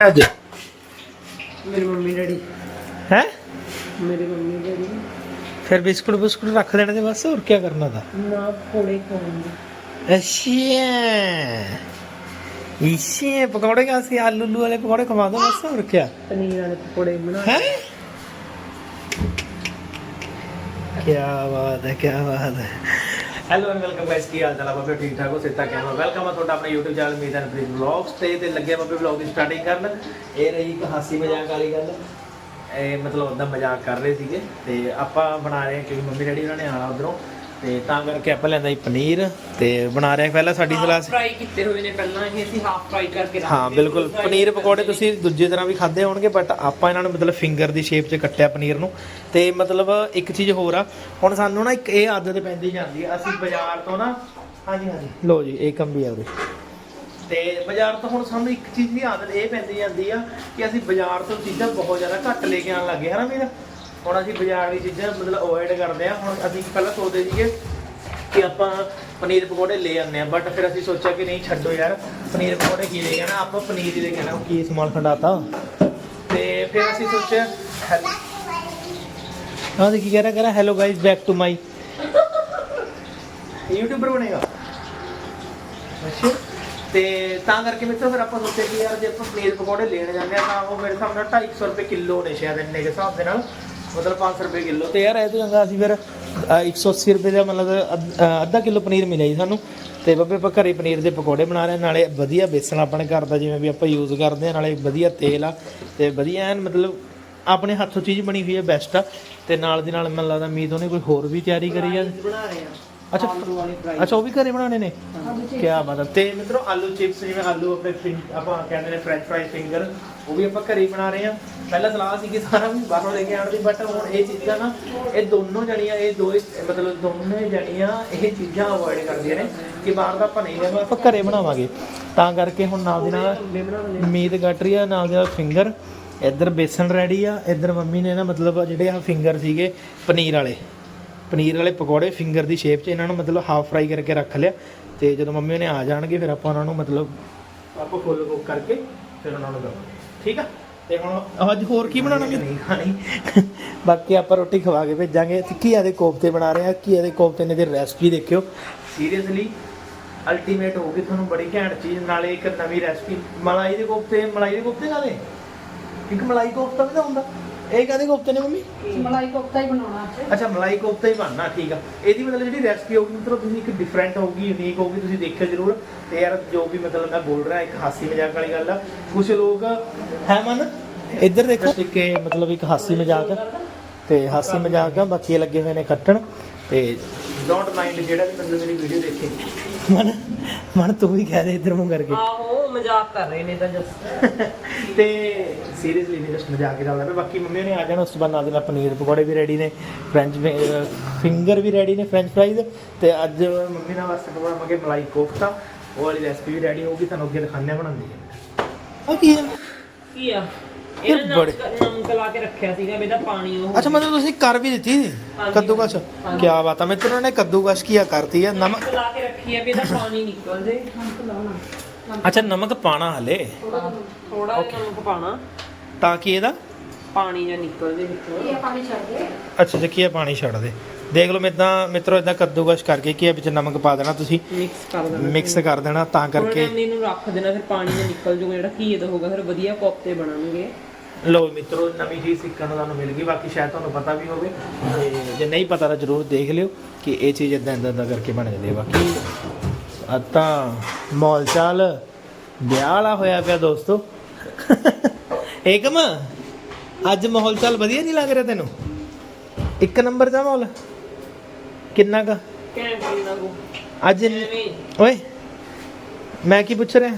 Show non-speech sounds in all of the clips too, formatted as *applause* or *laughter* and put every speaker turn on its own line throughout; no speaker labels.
ਅੱਜ?
ਮੇਰੀ mummy daddy.
ਹੈ?
ਮੇਰੇ ਮੰਮੀ ਡੈਡੀ।
ਫਿਰ ਬਿਸਕੁਟ ਬਿਸਕੁਟ ਰੱਖ ਦੇਣੇ ਤੇ ਬਸ ਹੋਰ ਕੀ ਕਰਨਾ ਦਾ
ਨਾ ਕੋੜੇ ਕੋਣ
ਅੱਛਾ ਇਸੇ ਪਕੌੜੇ ਕਾ ਸੀ? ਆਲੂ ਆਲੂ ਵਾਲੇ ਪਕੌੜੇ ਖਵਾ ਦੋ ਬਸ ਹੋਰ ਕੀ
ਪਨੀਰ ਵਾਲੇ ਪਕੌੜੇ ਬਣਾ
ਹੈ? ਕੀ ਬਾਤ ਹੈ ਕੀ ਬਾਤ ਹੈ। ਹੈਲੋ ਐਂਡ ਵੈਲਕਮ ਗਾਇਸ ਕੀ ਹਾਲ ਚਾਲ ਆ? ਬਾਬੇ, ਠੀਕ ਠਾਕ ਹੋ? ਸਿੱਤਾ ਕਹਿਣਾ ਵੈਲਕਮ ਆ ਤੁਹਾਡਾ ਆਪਣੇ YouTube channel Meet and Preet vlogs ਤੇ ਤੇ ਲੱਗੇ ਬਾਬੇ ਵਲੌਗ ਦੀ ਸਟਾਰਟਿੰਗ ਕਰਨ। ਇਹ ਰਹੀ ਇੱਕ ਹਾਸੀ ਮਜ਼ਾਕ ਵਾਲੀ ਗੱਲ। ਇਹ ਮਤਲਬ ਉਹਦਾ ਮਜ਼ਾਕ ਕਰ ਰਹੇ ਸੀਗੇ ਤੇ ਆਪਾਂ ਬਣਾ ਰਹੇ ਹਾਂ, ਕਿਉਂਕਿ ਮੰਮੀ ਡੈਡੀ ਉਹਨਾਂ ਨੇ ਆਣਾ ਉਧਰੋਂ। ਤੇ ਤਾਂ ਕਰਕੇ ਆਪਾਂ ਲੈਂਦਾ ਜੀ ਪਨੀਰ ਤੇ ਬਣਾ ਰਹੇ ਪਹਿਲਾਂ ਸਾਡੀ ਸਲਾਹ ਸੀ
ਫਰਾਈ ਕੀਤੇ ਹੋਏ ਨੇ ਪਹਿਲਾਂ ਇਹ ਅਸੀਂ ਹਾਫ ਫਰਾਈ ਕਰਕੇ
ਹਾਂ ਬਿਲਕੁਲ। ਪਨੀਰ ਪਕੌੜੇ ਤੁਸੀਂ ਦੂਜੇ ਤਰ੍ਹਾਂ ਵੀ ਖਾਦੇ ਹੋਣਗੇ ਬਟ ਆਪਾਂ ਇਹਨਾਂ ਨੂੰ ਮਤਲਬ ਫਿੰਗਰ ਦੀ ਸ਼ੇਪ 'ਚ ਕੱਟਿਆ ਪਨੀਰ ਨੂੰ। ਤੇ ਮਤਲਬ ਇੱਕ ਚੀਜ਼ ਹੋਰ ਆ ਹੁਣ ਸਾਨੂੰ ਨਾ ਇੱਕ ਇਹ ਆਦਤ ਪੈਂਦੀ ਜਾਂਦੀ ਆ ਅਸੀਂ ਬਾਜ਼ਾਰ ਤੋਂ ਨਾ ਹਾਂਜੀ ਹਾਂਜੀ। ਲੋ ਜੀ ਇਹ ਵੀ ਆ ਉਰੇ ਤੇ ਬਾਜ਼ਾਰ ਤੋਂ ਹੁਣ ਸਾਨੂੰ ਇੱਕ ਚੀਜ਼ ਦੀ ਆਦਤ ਇਹ ਪੈਂਦੀ ਜਾਂਦੀ ਆ ਕਿ ਅਸੀਂ ਬਾਜ਼ਾਰ ਤੋਂ ਚੀਜ਼ਾਂ ਬਹੁਤ ਜ਼ਿਆਦਾ ਘੱਟ ਲੈ ਕੇ ਆਉਣ ਲੱਗੇ ਹਨਾ ਵੀਰ? ਹੁਣ ਅਸੀਂ ਬਾਜ਼ਾਰ ਦੀ ਚੀਜ਼ਾਂ ਮਤਲਬ ਅਵੋਇਡ ਕਰਦੇ ਆ ਹੁਣ ਅਸੀਂ ਪਹਿਲਾਂ ਸੋਚਦੇ ਸੀਗੇ ਕਿ ਆਪਾਂ ਪਨੀਰ ਪਕੌੜੇ ਲੈ ਆਉਂਦੇ ਆ ਬਟ ਫਿਰ ਅਸੀਂ ਸੋਚਿਆ ਕਿ ਨਹੀਂ ਛੱਡੋ ਯਾਰ ਪਨੀਰ ਪਕੌੜੇ ਕੀ ਲੈ ਜਾਣਾ ਆਪਾਂ ਪਨੀਰ ਹੀ ਲੈ ਕੇ ਆਣਾ ਕੀ ਸਮਾਨ ਖੰਡਾਤਾ? ਤੇ ਫਿਰ ਅਸੀਂ ਸੋਚਿਆ ਹਾਂ ਕੀ ਕਹਿ ਰਿਹਾ ਕਹਿ ਰਿਹਾ hello guys back to my YouTuber ਬਣੇਗਾ। ਅੱਛਾ। ਤੇ ਤਾਂ ਕਰਕੇ ਮਿੱਤਰੋ ਫਿਰ ਆਪਾਂ ਸੋਚਿਆ ਕਿ ਯਾਰ ਜੇ ਆਪਾਂ ਪਨੀਰ ਪਕੌੜੇ ਲੈਣ ਜਾਂਦੇ ਆ ਤਾਂ ਉਹ ਮੇਰੇ ਹਿਸਾਬ ਨਾਲ 250 ਰੁਪਏ ਕਿਲੋ ਨੇ ਸ਼ਾਇਦ ਇੰਨੇ ਦੇ ਹਿਸਾਬ ਦੇ ਨਾਲ। ਮਤਲਬ 500 ਰੁਪਏ ਕਿਲੋ। ਤੇ ਯਾਰ ਇਹ ਤੋਂ ਚੰਗਾ ਅਸੀਂ ਫਿਰ ਅ, 180 ਰੁਪਏ ਦਾ ਮਤਲਬ ਅੱਧ- ਅ, ਅੱਧਾ ਕਿਲੋ ਪਨੀਰ ਮਿਲਿਆ ਜੀ ਸਾਨੂੰ। ਤੇ ਬੱਬੇ ਆਪਾਂ ਘਰੇ ਪਨੀਰ ਦੇ ਪਕੌੜੇ ਬਣਾ ਰਹੇ ਹਾਂ, ਨਾਲੇ ਵਧੀਆ ਬੇਸਣ ਆਪਣੇ ਘਰ ਦਾ ਜਿਵੇਂ ਵੀ ਆਪਾਂ ਯੂਜ਼ ਕਰਦੇ ਆ ਨਾਲੇ ਵਧੀਆ ਤੇਲ ਆ। ਤੇ ਵਧੀਆ ਐਨ ਮਤਲਬ ਆਪਣੇ ਹੱਥੋਂ ਚੀਜ਼ ਬਣੀ ਹੋਈ ਹੈ ਬੈਸਟ ਆ। ਤੇ ਨਾਲ ਦੀ ਨਾਲ ਮੈਨੂੰ ਲੱਗਦਾ ਮੀਤ ਉਹਨੇ ਕੋਈ ਹੋਰ ਵੀ ਤਿਆਰੀ ਕਰੀ ਆ।
ਬਣਾ ਰਹੇ ਆ
ਅੱਛਾ
ਆਲੂ ਵਾਲੇ ਫਰਾਈ
ਅੱਛਾ ਉਹ ਵੀ ਘਰੇ ਬਣਾਉਣੇ ਨੇ? ਕੀ ਬਾਤ ਹੈ ਤੇ ਮਿੱਤਰੋ ਆਲੂ ਚਿਪਸ ਜਿਵੇਂ ਆਲੂ ਆਪਣੇ ਫਿੰ- ਆਪਾਂ ਕਹਿੰਦੇ ਨੇ ਫ੍ਰੈਂਚ ਫਰਾਈ ਫਿੰਗਰ ਉਹ ਵੀ ਆਪਾਂ ਘਰੇ ਹੀ ਬਣਾ ਰਹੇ ਹਾਂ। ਪਹਿਲਾਂ ਸਲਾਹ ਸੀ ਕਿ ਸਾਰਾ ਵੀ ਬਾਹਰੋਂ ਲੈ ਕੇ ਆਉਣ ਦੀ ਬਟ ਹੁਣ ਇਹ ਚੀਜ਼ਾਂ ਨਾ ਇਹ ਦੋਨੋਂ ਜਣੀਆਂ ਇਹ ਦੋ ਮਤਲਬ ਦੋਨੇ ਜਣੀਆਂ ਇਹ ਚੀਜ਼ਾਂ ਅਵੋਇਡ ਕਰਦੀਆਂ ਨੇ ਕਿ ਬਾਹਰ ਦਾ ਆਪਾਂ ਨਹੀਂ ਲੈਣਾ। ਆਪਾਂ ਘਰੇ ਬਣਾਵਾਂਗੇ। ਤਾਂ ਕਰਕੇ ਹੁਣ ਨਾਲ ਦੀ ਨਾਲ ਮੀਟ ਕੱਟ ਰਹੀ ਆ ਨਾਲ ਦੇ ਨਾਲ ਫਿੰਗਰ ਇੱਧਰ ਬੇਸਨ ਰੈਡੀ ਆ ਇੱਧਰ ਮੰਮੀ ਨੇ ਨਾ ਮਤਲਬ ਜਿਹੜੇ ਆ ਫਿੰਗਰ ਸੀਗੇ ਪਨੀਰ ਵਾਲੇ। ਪਨੀਰ ਵਾਲੇ ਪਕੌੜੇ ਫਿੰਗਰ ਦੀ ਸ਼ੇਪ 'ਚ ਇਹਨਾਂ ਨੂੰ ਮਤਲਬ ਹਾਫ ਫਰਾਈ ਕਰਕੇ ਰੱਖ ਲਿਆ ਤੇ ਜਦੋਂ ਮੰਮੀ ਨੇ ਆ ਜਾਣਗੇ ਫਿਰ ਆਪਾਂ ਉਹਨਾਂ ਨੂੰ ਮਤਲਬ ਆਪਾਂ ਫੁੱਲ ਕੁੱਕ ਕਰਕੇ ਫਿਰ ਉਹਨਾਂ ਨੂੰ ਦਵਾਂਗੇ। ਠੀਕ ਆ? ਤੇ ਹੁਣ ਅੱਜ ਹੋਰ ਕੀ ਬਣਾਉਣਾ ਨਹੀਂ ਖਾਣੀ। ਬਾਕੀ ਆਪਾਂ ਰੋਟੀ ਖਵਾ ਕੇ ਭੇਜਾਂਗੇ। ਤੇ ਘੀਆ ਦੇ ਕੋਫਤੇ ਬਣਾ ਰਹੇ ਆ? ਘੀਆ ਦੇ ਕੋਫਤੇ ਨੇ ਦੀ ਰੈਸਪੀ ਦੇਖਿਓ। ਸੀਰੀਅਸਲੀ ਅਲਟੀਮੇਟ ਹੋਊਗੀ ਤੁਹਾਨੂੰ ਬੜੀ ਘੈਂਟ ਚੀਜ਼ ਨਾਲੇ ਇੱਕ ਨਵੀਂ ਰੈਸਪੀ ਮਲਾਈ ਦੇ ਕੋਫਤੇ ਮਲਾਈ ਦੇ ਕੋਫਤੇ ਕਾਦੇ ਇੱਕ ਮਲਾਈ ਕੋਫਤਾ ਵੀ ਤਾਂ ਹੁੰਦਾ। ਇਹ ਕਾਦੇ ਕੋਫਤੇ ਨੇ ਮੰਮੀ?
ਮਲਾਈ ਕੋਫਤਾ ਹੀ ਬਣਾਉਣਾ ਅੱਜ
ਅੱਛਾ ਮਲਾਈ ਕੋਫਤਾ ਹੀ ਬਣਨਾ ਠੀਕ ਆ। ਇਹਦੀ ਮਤਲਬ ਜਿਹੜੀ ਰੈਸਪੀ ਹੋਊਗੀ ਮਤਲਬ ਤੁਸੀਂ ਇੱਕ ਡਿਫਰੈਂਟ ਹੋਊਗੀ ਯੂਨੀਕ ਹੋਊਗੀ ਤੁਸੀਂ ਦੇਖਿਓ ਜ਼ਰੂਰ। ਤੇ ਯਾਰ ਜੋ ਵੀ ਮਤਲਬ ਮੈਂ ਬੋਲ ਰਿਹਾ ਇੱਕ ਹਾਸੀ ਮਜ਼ਾਕ ਵਾਲੀ ਗੱਲ ਆ। ਕੁਝ ਲੋਕ ਹੈ ਮਨ? ਇੱਧਰ ਦੇਖੋ। ਇੱਕ ਇਹ ਮਤਲਬ ਇੱਕ ਹਾਸੀ ਮਜ਼ਾਕ ਤੇ ਹਾਸੀ ਮਜ਼ਾਕ ਆ ਬਾਕੀ ਲੱਗੇ ਹੋਏ ਨੇ ਕੱਟਣ ਤੇ ਡੋਂਟ ਮਾਈਂਡ ਜਿਹੜਾ ਵੀ ਮਤਲਬ ਮੇਰੀ ਵੀਡੀਓ ਦੇਖੇ। ਮਨ ਮਨ ਤੂੰ ਵੀ ਕਹਿ ਦੇ ਇੱਧਰ ਮੂੰਹ ਕਰਕੇ।
ਆਹੋ ਮਜ਼ਾਕ ਕਰ ਰਹੇ ਨੇ ਤਾਂ ਜਸ। *laughs*
ਤੇ ਸੀਰੀਅਸਲੀ ਨਹੀਂ ਜਸਟ ਮਜ਼ਾਕ ਹੀ ਚੱਲਦਾ ਪਿਆ। ਬਾਕੀ ਮੰਮੀ ਨੇ ਆ ਜਾਣਾ ਉਸ ਤੋਂ ਬਾਅਦ ਨਾਲ ਦੇ ਨਾਲ ਪਨੀਰ ਪਕੌੜੇ ਵੀ ਰੈਡੀ ਨੇ ਫ੍ਰੈਂਚ ਫਿੰਗਰ ਵੀ ਰੈਡੀ ਨੇ ਫ੍ਰੈਂਚ ਫਰਾਈਜ਼ ਤੇ ਅੱਜ ਮੰਮੀ ਨਾਲ ਵਾਸਤੇ ਬਣਾਵਾਂਗੇ ਮਲਾਈ ਕੋਫਤਾ। ਉਹ ਵਾਲੀ ਰੈਸਪੀ ਵੀ ਰੈਡੀ ਹੋਊਗੀ ਤੁਹਾਨੂੰ ਅੱਗੇ ਦਿਖਾਉਂਦੇ ਆ ਬਣਾਉਂਦੀ ਹੈ। ਆ ਕੀ ਹੈ
ਕੀ ਆ? ਇਹ
ਬੜੇ-
ਨਮਕ ਲਾ ਕੇ ਰੱਖਿਆ ਸੀਗਾ ਇਹਦਾ ਪਾਣੀ ਉਹ
ਅੱਛਾ ਮਤਲਬ ਤੁਸੀਂ ਕਰ ਵੀ ਦਿੱਤੀ
ਹਾਂਜੀ।
ਕੱਦੂਕਸ਼? ਕੀ ਬਾਤ ਆ ਮਿੱਤਰੋਂ ਨੇ ਕੱਦੂਕਸ਼ ਕੀਆ ਕਰਤੀ ਹੈ ਨਮਕ
ਲਾ ਕੇ ਰੱਖੀ ਆ ਵੀ ਇਹਦਾ ਪਾਣੀ ਨਿਕਲ ਜੇ।
ਅੱਛਾ ਨਮਕ ਪਾਣਾ ਹਲੇ?
ਥੋੜਾ ਜਿਹਾ ਨਮਕ ਪਾਣਾ।
ਤਾਂ ਕਿ ਇਹਦਾ?
ਪਾਣੀ ਜਾਂ ਨਿਕਲ ਜੇ ਵਿੱਚੋਂ।
ਇਹ ਪਾਣੀ ਛੱਡ ਦੇ?
ਅੱਛਾ ਜੀ ਕੀ ਪਾਣੀ ਛੱਡ ਦੇ। ਦੇਖ ਲਓ ਮਿੱਦਾਂ ਮਿੱਤਰੋ ਇਦਾਂ ਕੱਦੂਕਸ਼ ਕਰਕੇ ਕੀ ਵਿੱਚ ਨਮਕ ਪਾ ਦੇਣਾ ਤੁਸੀਂ।
ਮਿਕਸ ਕਰ ਦੇਣਾ
ਮਿਕਸ ਕਰ ਦੇਣਾ ਤਾਂ ਕਰਕੇ
ਇਹਨੂੰ ਰੱਖ ਦੇਣਾ ਫਿਰ ਪਾਣੀ ਨਿਕਲ ਜੂਗਾ ਜਿਹੜਾ ਘੀਏ ਦਾ ਹੋਊਗਾ ਫਿਰ ਵਧੀਆ ਕੋਫਤੇ ਬਣਨਗੇ।
ਲੋ ਮਿੱਤਰੋ ਨਵੀਂ ਚੀਜ਼ ਸਿੱਖਣ ਨੂੰ ਤੁਹਾਨੂੰ ਮਿਲ ਗਈ ਬਾਕੀ ਸ਼ਾਇਦ ਤੁਹਾਨੂੰ ਪਤਾ ਵੀ ਹੋਵੇ। ਤੇ ਜੇ ਨਹੀਂ ਪਤਾ ਤਾਂ ਜਰੂਰ ਦੇਖ ਲਿਓ ਕਿ ਇਹ ਚੀਜ਼ ਇਦਾਂ ਇਦਾਂ ਦਾ ਕਰਕੇ ਬਣ ਜਾਂਦੀ ਹੈ। ਬਾਕੀ ਅੱਜ ਤਾਂ ਮੌਲ ਚਾਲ ਵਿਆਹ ਵਾਲਾ ਹੋਇਆ ਪਿਆ ਦੋਸਤੋ। ਏਕਮ ਅੱਜ ਮਾਹੌਲ ਚਾਲ ਵਧੀਆ ਨਹੀਂ ਲੱਗ ਰਿਹਾ ਤੈਨੂੰ? ਇੱਕ ਨੰਬਰ ਦਾ ਮਾਹੌਲ। ਕਿੰਨਾ ਕਾ?
ਘੈਂਟ ਕਿੰਨਾ ਕੋ
ਅੱਜ ਓਏ ਮੈਂ ਕੀ ਪੁੱਛ ਰਿਹਾ?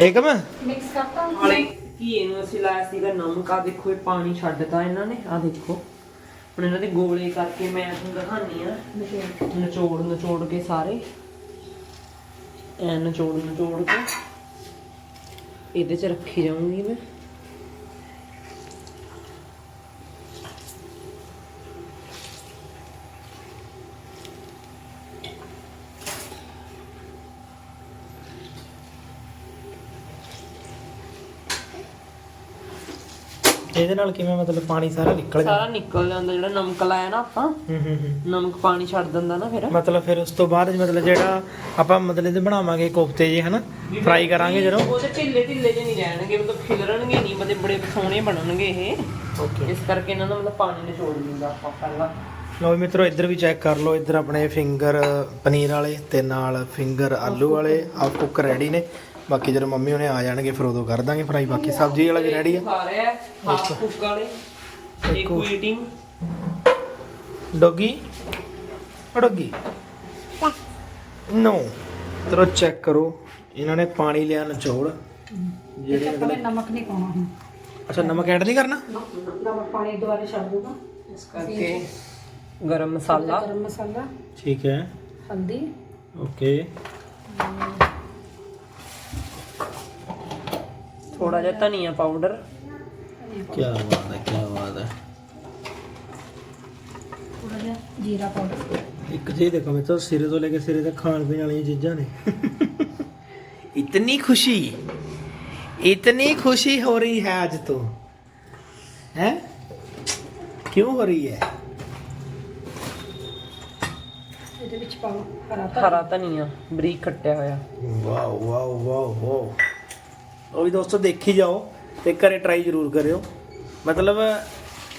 ਏਕਮ
ਮਿਕਸ ਕਰਤਾ।
ਘੀਏ ਨੂੰ ਅਸੀਂ ਲਾਇਆ ਸੀਗਾ ਨਮਕ ਆ ਦੇਖੋ ਇਹ ਪਾਣੀ ਛੱਡਤਾ ਇਹਨਾਂ ਨੇ ਆ ਦੇਖੋ। ਹੁਣ ਇਹਨਾਂ ਦੇ ਗੋਲੇ ਕਰਕੇ ਮੈਂ ਤੁਹਾਨੂੰ ਦਿਖਾਨੀ ਆ ਨਿਚੋੜ ਨਿਚੋੜ ਕੇ ਸਾਰੇ। ਐ ਨਿਚੋੜ ਨਿਚੋੜ ਕੇ। ਇਹਦੇ ਚ ਰੱਖੀ ਜਾਊਂਗੀ ਮੈਂ।
ਇਹਦੇ ਨਾਲ ਕਿਵੇਂ ਮਤਲਬ ਪਾਣੀ ਸਾਰਾ ਨਿਕਲ ਜਾਂਦਾ?
ਸਾਰਾ ਨਿਕਲ ਜਾਂਦਾ ਜਿਹੜਾ ਨਮਕ ਲਾਇਆ ਨਾ ਆਪਾਂ।
ਹੂੰ ਹੂੰ ਹੂੰ।
ਨਮਕ ਪਾਣੀ ਛੱਡ ਦਿੰਦਾ ਨਾ ਫਿਰ।
ਮਤਲਬ ਫਿਰ ਉਸ ਤੋਂ ਬਾਅਦ ਮਤਲਬ ਜਿਹੜਾ ਆਪਾਂ ਮਤਲਬ ਇਹਦੇ ਬਣਾਵਾਂਗੇ ਕੋਫਤੇ ਜੇ ਹਨਾ? ਫਰਾਈ ਕਰਾਂਗੇ ਜਦੋਂ।
ਉਹਦੇ ਢਿੱਲੇ ਢਿੱਲੇ ਜਿਹੇ ਨਹੀਂ ਰਹਿਣਗੇ ਮਤਲਬ ਖਿਲਰਨਗੇ ਨਹੀਂ ਮਤਲਬ ਬੜੇ ਸੋਹਣੇ ਬਣਨਗੇ ਇਹ।
ਓਕੇ
ਇਸ ਕਰਕੇ ਇਹਨਾਂ ਦਾ ਮਤਲਬ ਪਾਣੀ ਨਿਚੋੜ ਦਿੰਦਾ ਆਪਾਂ ਪਹਿਲਾਂ।
ਵੀ ਮਿੱਤਰੋ ਇੱਧਰ ਵੀ ਚੈੱਕ ਕਰ ਲਓ ਇੱਧਰ ਆਪਣੇ ਫਿੰਗਰ ਪਨੀਰ ਵਾਲੇ ਤੇ ਨਾਲ ਫਿੰਗਰ ਆਲੂ ਵਾਲੇ ਆ ਕੁੱਕ ਰੈਡੀ ਨੇ। ਬਾਕੀ ਜਦੋਂ ਮੰਮੀ ਉਹਨੇ ਆ ਜਾਣਗੇ ਫਿਰ ਉਦੋਂ ਕਰ ਦਾਂਗੇ ਫਰਾਈ। ਬਾਕੀ ਸਬਜ਼ੀ ਵਾਲਾ ਵੀ ਰੈਡੀ ਆ।
ਖਾ ਰਿਹਾ ਹਾਫ ਕੁੱਕ ਵਾਲੇ ਇੱਕ ਈਟਿੰਗ
ਡੋਗੀ? ਡੋਗੀ? ਨੋ। ਤਰੋ ਚੈੱਕ ਕਰੋ। ਇਹਨਾਂ ਨੇ ਪਾਣੀ ਲਿਆ ਨਿਚੋੜ। ਜਿਹੜੇ
ਨਮਕ ਨਹੀਂ ਪਾਉਣਾ ਹੁਣ।
ਅੱਛਾ ਨਮਕ ਐਡ ਨਹੀਂ ਕਰਨਾ?
ਨਮਕ ਪਾਣੀ ਦੁਬਾਰਾ ਛੱਡ ਦੂਗਾ।
ਇਸ ਕਰਕੇ ਗਰਮ ਮਸਾਲਾ।
ਗਰਮ ਮਸਾਲਾ।
ਠੀਕ ਹੈ।
ਹਲਦੀ।
ਓਕੇ
ਥੋੜਾ ਜਿਹਾ ਧਨੀਆ ਪਾਊਡਰ
ਕੀ ਬਾਤ ਹੈ ਕੀ ਬਾਤ ਹੈ।
ਥੋੜਾ ਜਿਹਾ ਜੀਰਾ ਪਾਊਡਰ
ਇੱਕ ਚੀਜ਼ ਦੇਖੋ ਮੈਂ ਤਾਂ ਸਿਰੇ ਤੋਂ ਲੈ ਕੇ ਸਿਰੇ ਤੱਕ ਖਾਣ ਪੀਣ ਵਾਲੀਆਂ ਚੀਜ਼ਾਂ ਨੇ। ਇਤਨੀ ਖੁਸ਼ੀ ਇਤਨੀ ਖੁਸ਼ੀ ਹੋ ਰਹੀ ਹੈ ਅੱਜ ਤੋਂ। ਹੈ? ਕਿਉਂ ਹੋ ਰਹੀ ਹੈ?
ਇਹਦੇ ਵਿੱਚ ਪਾਓ ਹਰਾ ਧਨੀਆ।
ਹਰਾ ਧਨੀਆ ਬਰੀਕ ਕੱਟਿਆ ਹੋਇਆ।
Wow wow wow wow. ਉਹ ਵੀ ਦੋਸਤੋ ਦੇਖੀ ਜਾਓ ਤੇ ਘਰੇ ਟਰਾਈ ਜ਼ਰੂਰ ਕਰਿਓ। ਮਤਲਬ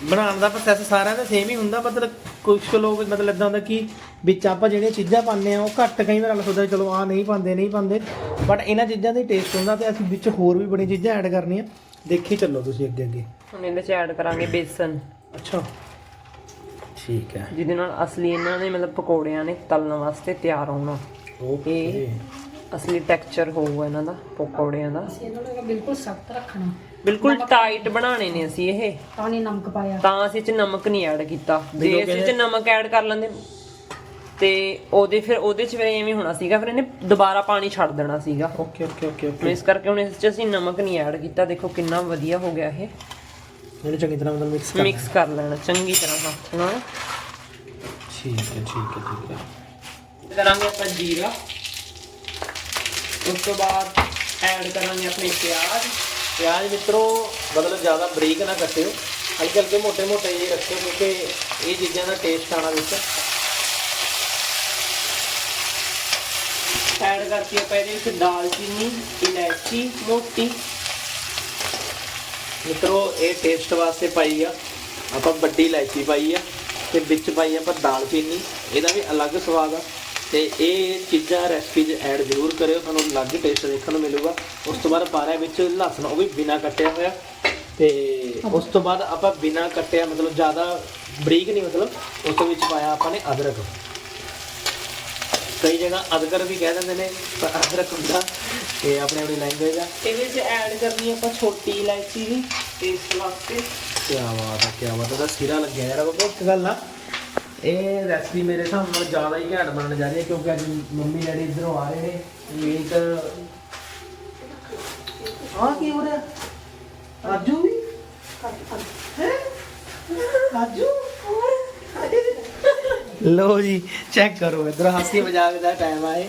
ਬਣਾਉਣ ਦਾ ਪ੍ਰੋਸੈਸ ਸਾਰਿਆਂ ਦਾ ਸੇਮ ਹੀ ਹੁੰਦਾ ਮਤਲਬ ਕੁਝ ਲੋਕ ਮਤਲਬ ਇਦਾਂ ਹੁੰਦਾ ਕਿ ਵਿੱਚ ਆਪਾਂ ਜਿਹੜੀਆਂ ਚੀਜ਼ਾਂ ਪਾਉਂਦੇ ਆ ਉਹ ਘੱਟ ਕਈ ਵਾਰ ਲੱਗਦਾ ਚਲੋ ਆ ਨਹੀਂ ਪਾਉਂਦੇ ਨਹੀਂ ਪਾਉਂਦੇ। ਬਟ ਇਹਨਾਂ ਚੀਜ਼ਾਂ ਦਾ ਟੇਸਟ ਹੁੰਦਾ ਤੇ ਅਸੀਂ ਵਿੱਚ ਹੋਰ ਵੀ ਬੜੀਆਂ ਚੀਜ਼ਾਂ ਐਡ ਕਰਨੀਆਂ। ਦੇਖੀ ਚੱਲੋ ਤੁਸੀਂ ਅੱਗੇ ਅੱਗੇ।
ਹੁਣ ਇਹਦੇ ਚ ਐਡ ਕਰਾਂਗੇ ਬੇਸਨ।
ਅੱਛਾ। ਠੀਕ ਹੈ।
ਜਿਹਦੇ ਨਾਲ ਅਸਲੀ ਇਹਨਾਂ ਨੇ ਮਤਲਬ ਪਕੌੜਿਆਂ ਨੇ ਤਲਣ ਵਾਸਤੇ ਤਿਆਰ ਹੋਣਾ।
ਓਕੇ
ਅਸਲੀ ਟੈਕਸਚਰ ਹੋਊਗਾ ਇਹਨਾਂ ਦਾ ਪਕੌੜਿਆਂ ਦਾ।
ਅਸੀਂ ਇਹਨਾਂ ਨੂੰ ਬਿਲਕੁਲ ਸਖਤ ਰੱਖਣਾ।
ਬਿਲਕੁਲ ਟਾਈਟ ਬਣਾਣੇ ਨੇ ਅਸੀਂ ਇਹ।
ਤਾਂ ਨਹੀਂ ਨਮਕ ਪਾਇਆ।
ਤਾਂ ਅਸੀਂ ਚ ਨਮਕ ਨਹੀਂ ਐਡ ਕੀਤਾ। ਜੇ ਅਸੀਂ ਚ ਨਮਕ ਐਡ ਕਰ ਲੈਂਦੇ ਤੇ ਉਹਦੇ ਫਿਰ ਉਹਦੇ ਚ ਫਿਰ ਐਵੇਂ ਹੋਣਾ ਸੀਗਾ ਫਿਰ ਇਹਨੇ ਦੁਬਾਰਾ ਪਾਣੀ ਛੱਡ ਦੇਣਾ ਸੀਗਾ।
ਓਕੇ ਓਕੇ ਓਕੇ
ਹੁਣ ਇਸ ਕਰਕੇ ਹੁਣ ਇਸ ਚ ਅਸੀਂ ਨਮਕ ਨਹੀਂ ਐਡ ਕੀਤਾ। ਦੇਖੋ ਕਿੰਨਾ ਵਧੀਆ ਹੋ ਗਿਆ ਇਹ।
ਇਹਨੂੰ ਚੰਗੀ ਤਰ੍ਹਾਂ ਮਤਲਬ ਮਿਕਸ ਕਰ
ਮਿਕਸ ਕਰ ਲੈਣਾ ਚੰਗੀ ਤਰ੍ਹਾਂ ਹੱਥ ਨਾਲ।
ਠੀਕ ਹੈ ਠੀਕ ਹੈ ਠੀਕ ਹੈ।
ਕਰਾਂਗੇ ਆਪਾਂ ਜੀਰਾ। ਉਸ ਤੋਂ ਬਾਅਦ ਐਡ ਕਰਾਂਗੇ ਆਪਣੀ ਪਿਆਜ਼।
ਪਿਆਜ਼ ਮਿੱਤਰੋ ਮਤਲਬ ਜ਼ਿਆਦਾ ਬਰੀਕ ਨਾ ਕੱਟਿਓ। ਅੱਜ ਹਲਕੇ ਹਲਕੇ ਮੋٹے ਮੋٹے ਜਿਹੇ ਰੱਖਿਓ ਕਿਉਂਕਿ ਇਹ ਚੀਜ਼ਾਂ ਦਾ ਟੇਸਟ ਆਣਾ ਵਿੱਚ।
ਐਡ ਕਰਤੀ ਆਪਾਂ ਇਹਦੇ ਵਿੱਚ ਦਾਲਚੀਨੀ ਇਲਾਇਚੀ ਮੋਟੀ।
ਮਿੱਤਰੋ ਇਹ ਟੇਸਟ ਵਾਸਤੇ ਪਾਈ ਆ। ਆਪਾਂ ਵੱਡੀ ਇਲਾਇਚੀ ਪਾਈ ਆ ਤੇ ਵਿੱਚ ਪਾਈ ਆਪਾਂ ਦਾਲਚੀਨੀ ਇਹਦਾ ਵੀ ਅਲੱਗ ਸਵਾਦ ਆ। ਤੇ ਇਹ ਚੀਜ਼ਾਂ ਰੈਸਪੀ 'ਚ ਐਡ ਜ਼ਰੂਰ ਕਰਿਓ ਤੁਹਾਨੂੰ ਅਲੱਗ ਟੇਸਟ ਦੇਖਣ ਨੂੰ ਮਿਲੂਗਾ। ਉਸ ਤੋਂ ਬਾਅਦ ਪਾ ਰਿਹਾ ਵਿੱਚ ਲਸਣ ਉਹ ਵੀ ਬਿਨਾ ਕੱਟਿਆ ਹੋਇਆ। ਤੇ ਉਸ ਤੋਂ ਬਾਅਦ ਆਪਾਂ ਬਿਨਾ ਕੱਟਿਆ ਮਤਲਬ ਜ਼ਿਆਦਾ ਬਰੀਕ ਨਹੀਂ ਮਤਲਬ ਉਸ ਤੋਂ ਵਿੱਚ ਪਾਇਆ ਆਪਾਂ ਨੇ ਅਦਰਕ। ਕਈ ਜਗ੍ਹਾ ਅਦਰਕ ਵੀ ਕਹਿ ਦਿੰਦੇ ਨੇ ਪਰ ਅਦਰਕ ਹੁੰਦਾ ਤੇ ਆਪਣੇ ਆਪਣੀ ਲੈਂਗੁਏਜ ਆ।
ਇਹਦੇ ਵਿੱਚ ਐਡ ਕਰਨੀ ਆਪਾਂ ਛੋਟੀ ਇਲਾਇਚੀ ਵੀ ਟੇਸਟ ਵਾਸਤੇ।
ਕੀ ਬਾਤ ਹੈ ਕੀ ਬਾਤ ਹੈ ਉਹਦਾ ਸਿਰਾ ਲੱਗਿਆ ਯਾਰ ਬਾਬਾ। ਇੱਕ ਗੱਲ ਆ ਇਹ ਰੈਸਪੀ ਮੇਰੇ ਹਿਸਾਬ ਨਾਲ ਜ਼ਿਆਦਾ ਹੀ ਘੈਂਟ ਬਣਨ ਜਾ ਰਹੀ ਹੈ ਕਿਉਂਕਿ ਅੱਜ ਮੰਮੀ ਡੈਡੀ ਇਧਰੋਂ ਆ ਰਹੇ ਨੇ। ਮੀਟ ਆ ਕੀ ਹੋ ਰਿਹਾ? ਰਾਜੂ ਵੀ? ਹੈਂ? ਰਾਜੂ? ਲੋ ਜੀ ਚੈੱਕ ਕਰੋ। ਇਧਰ ਹਾਸੀ ਮਜ਼ਾਕ ਦਾ ਟਾਈਮ ਆਏ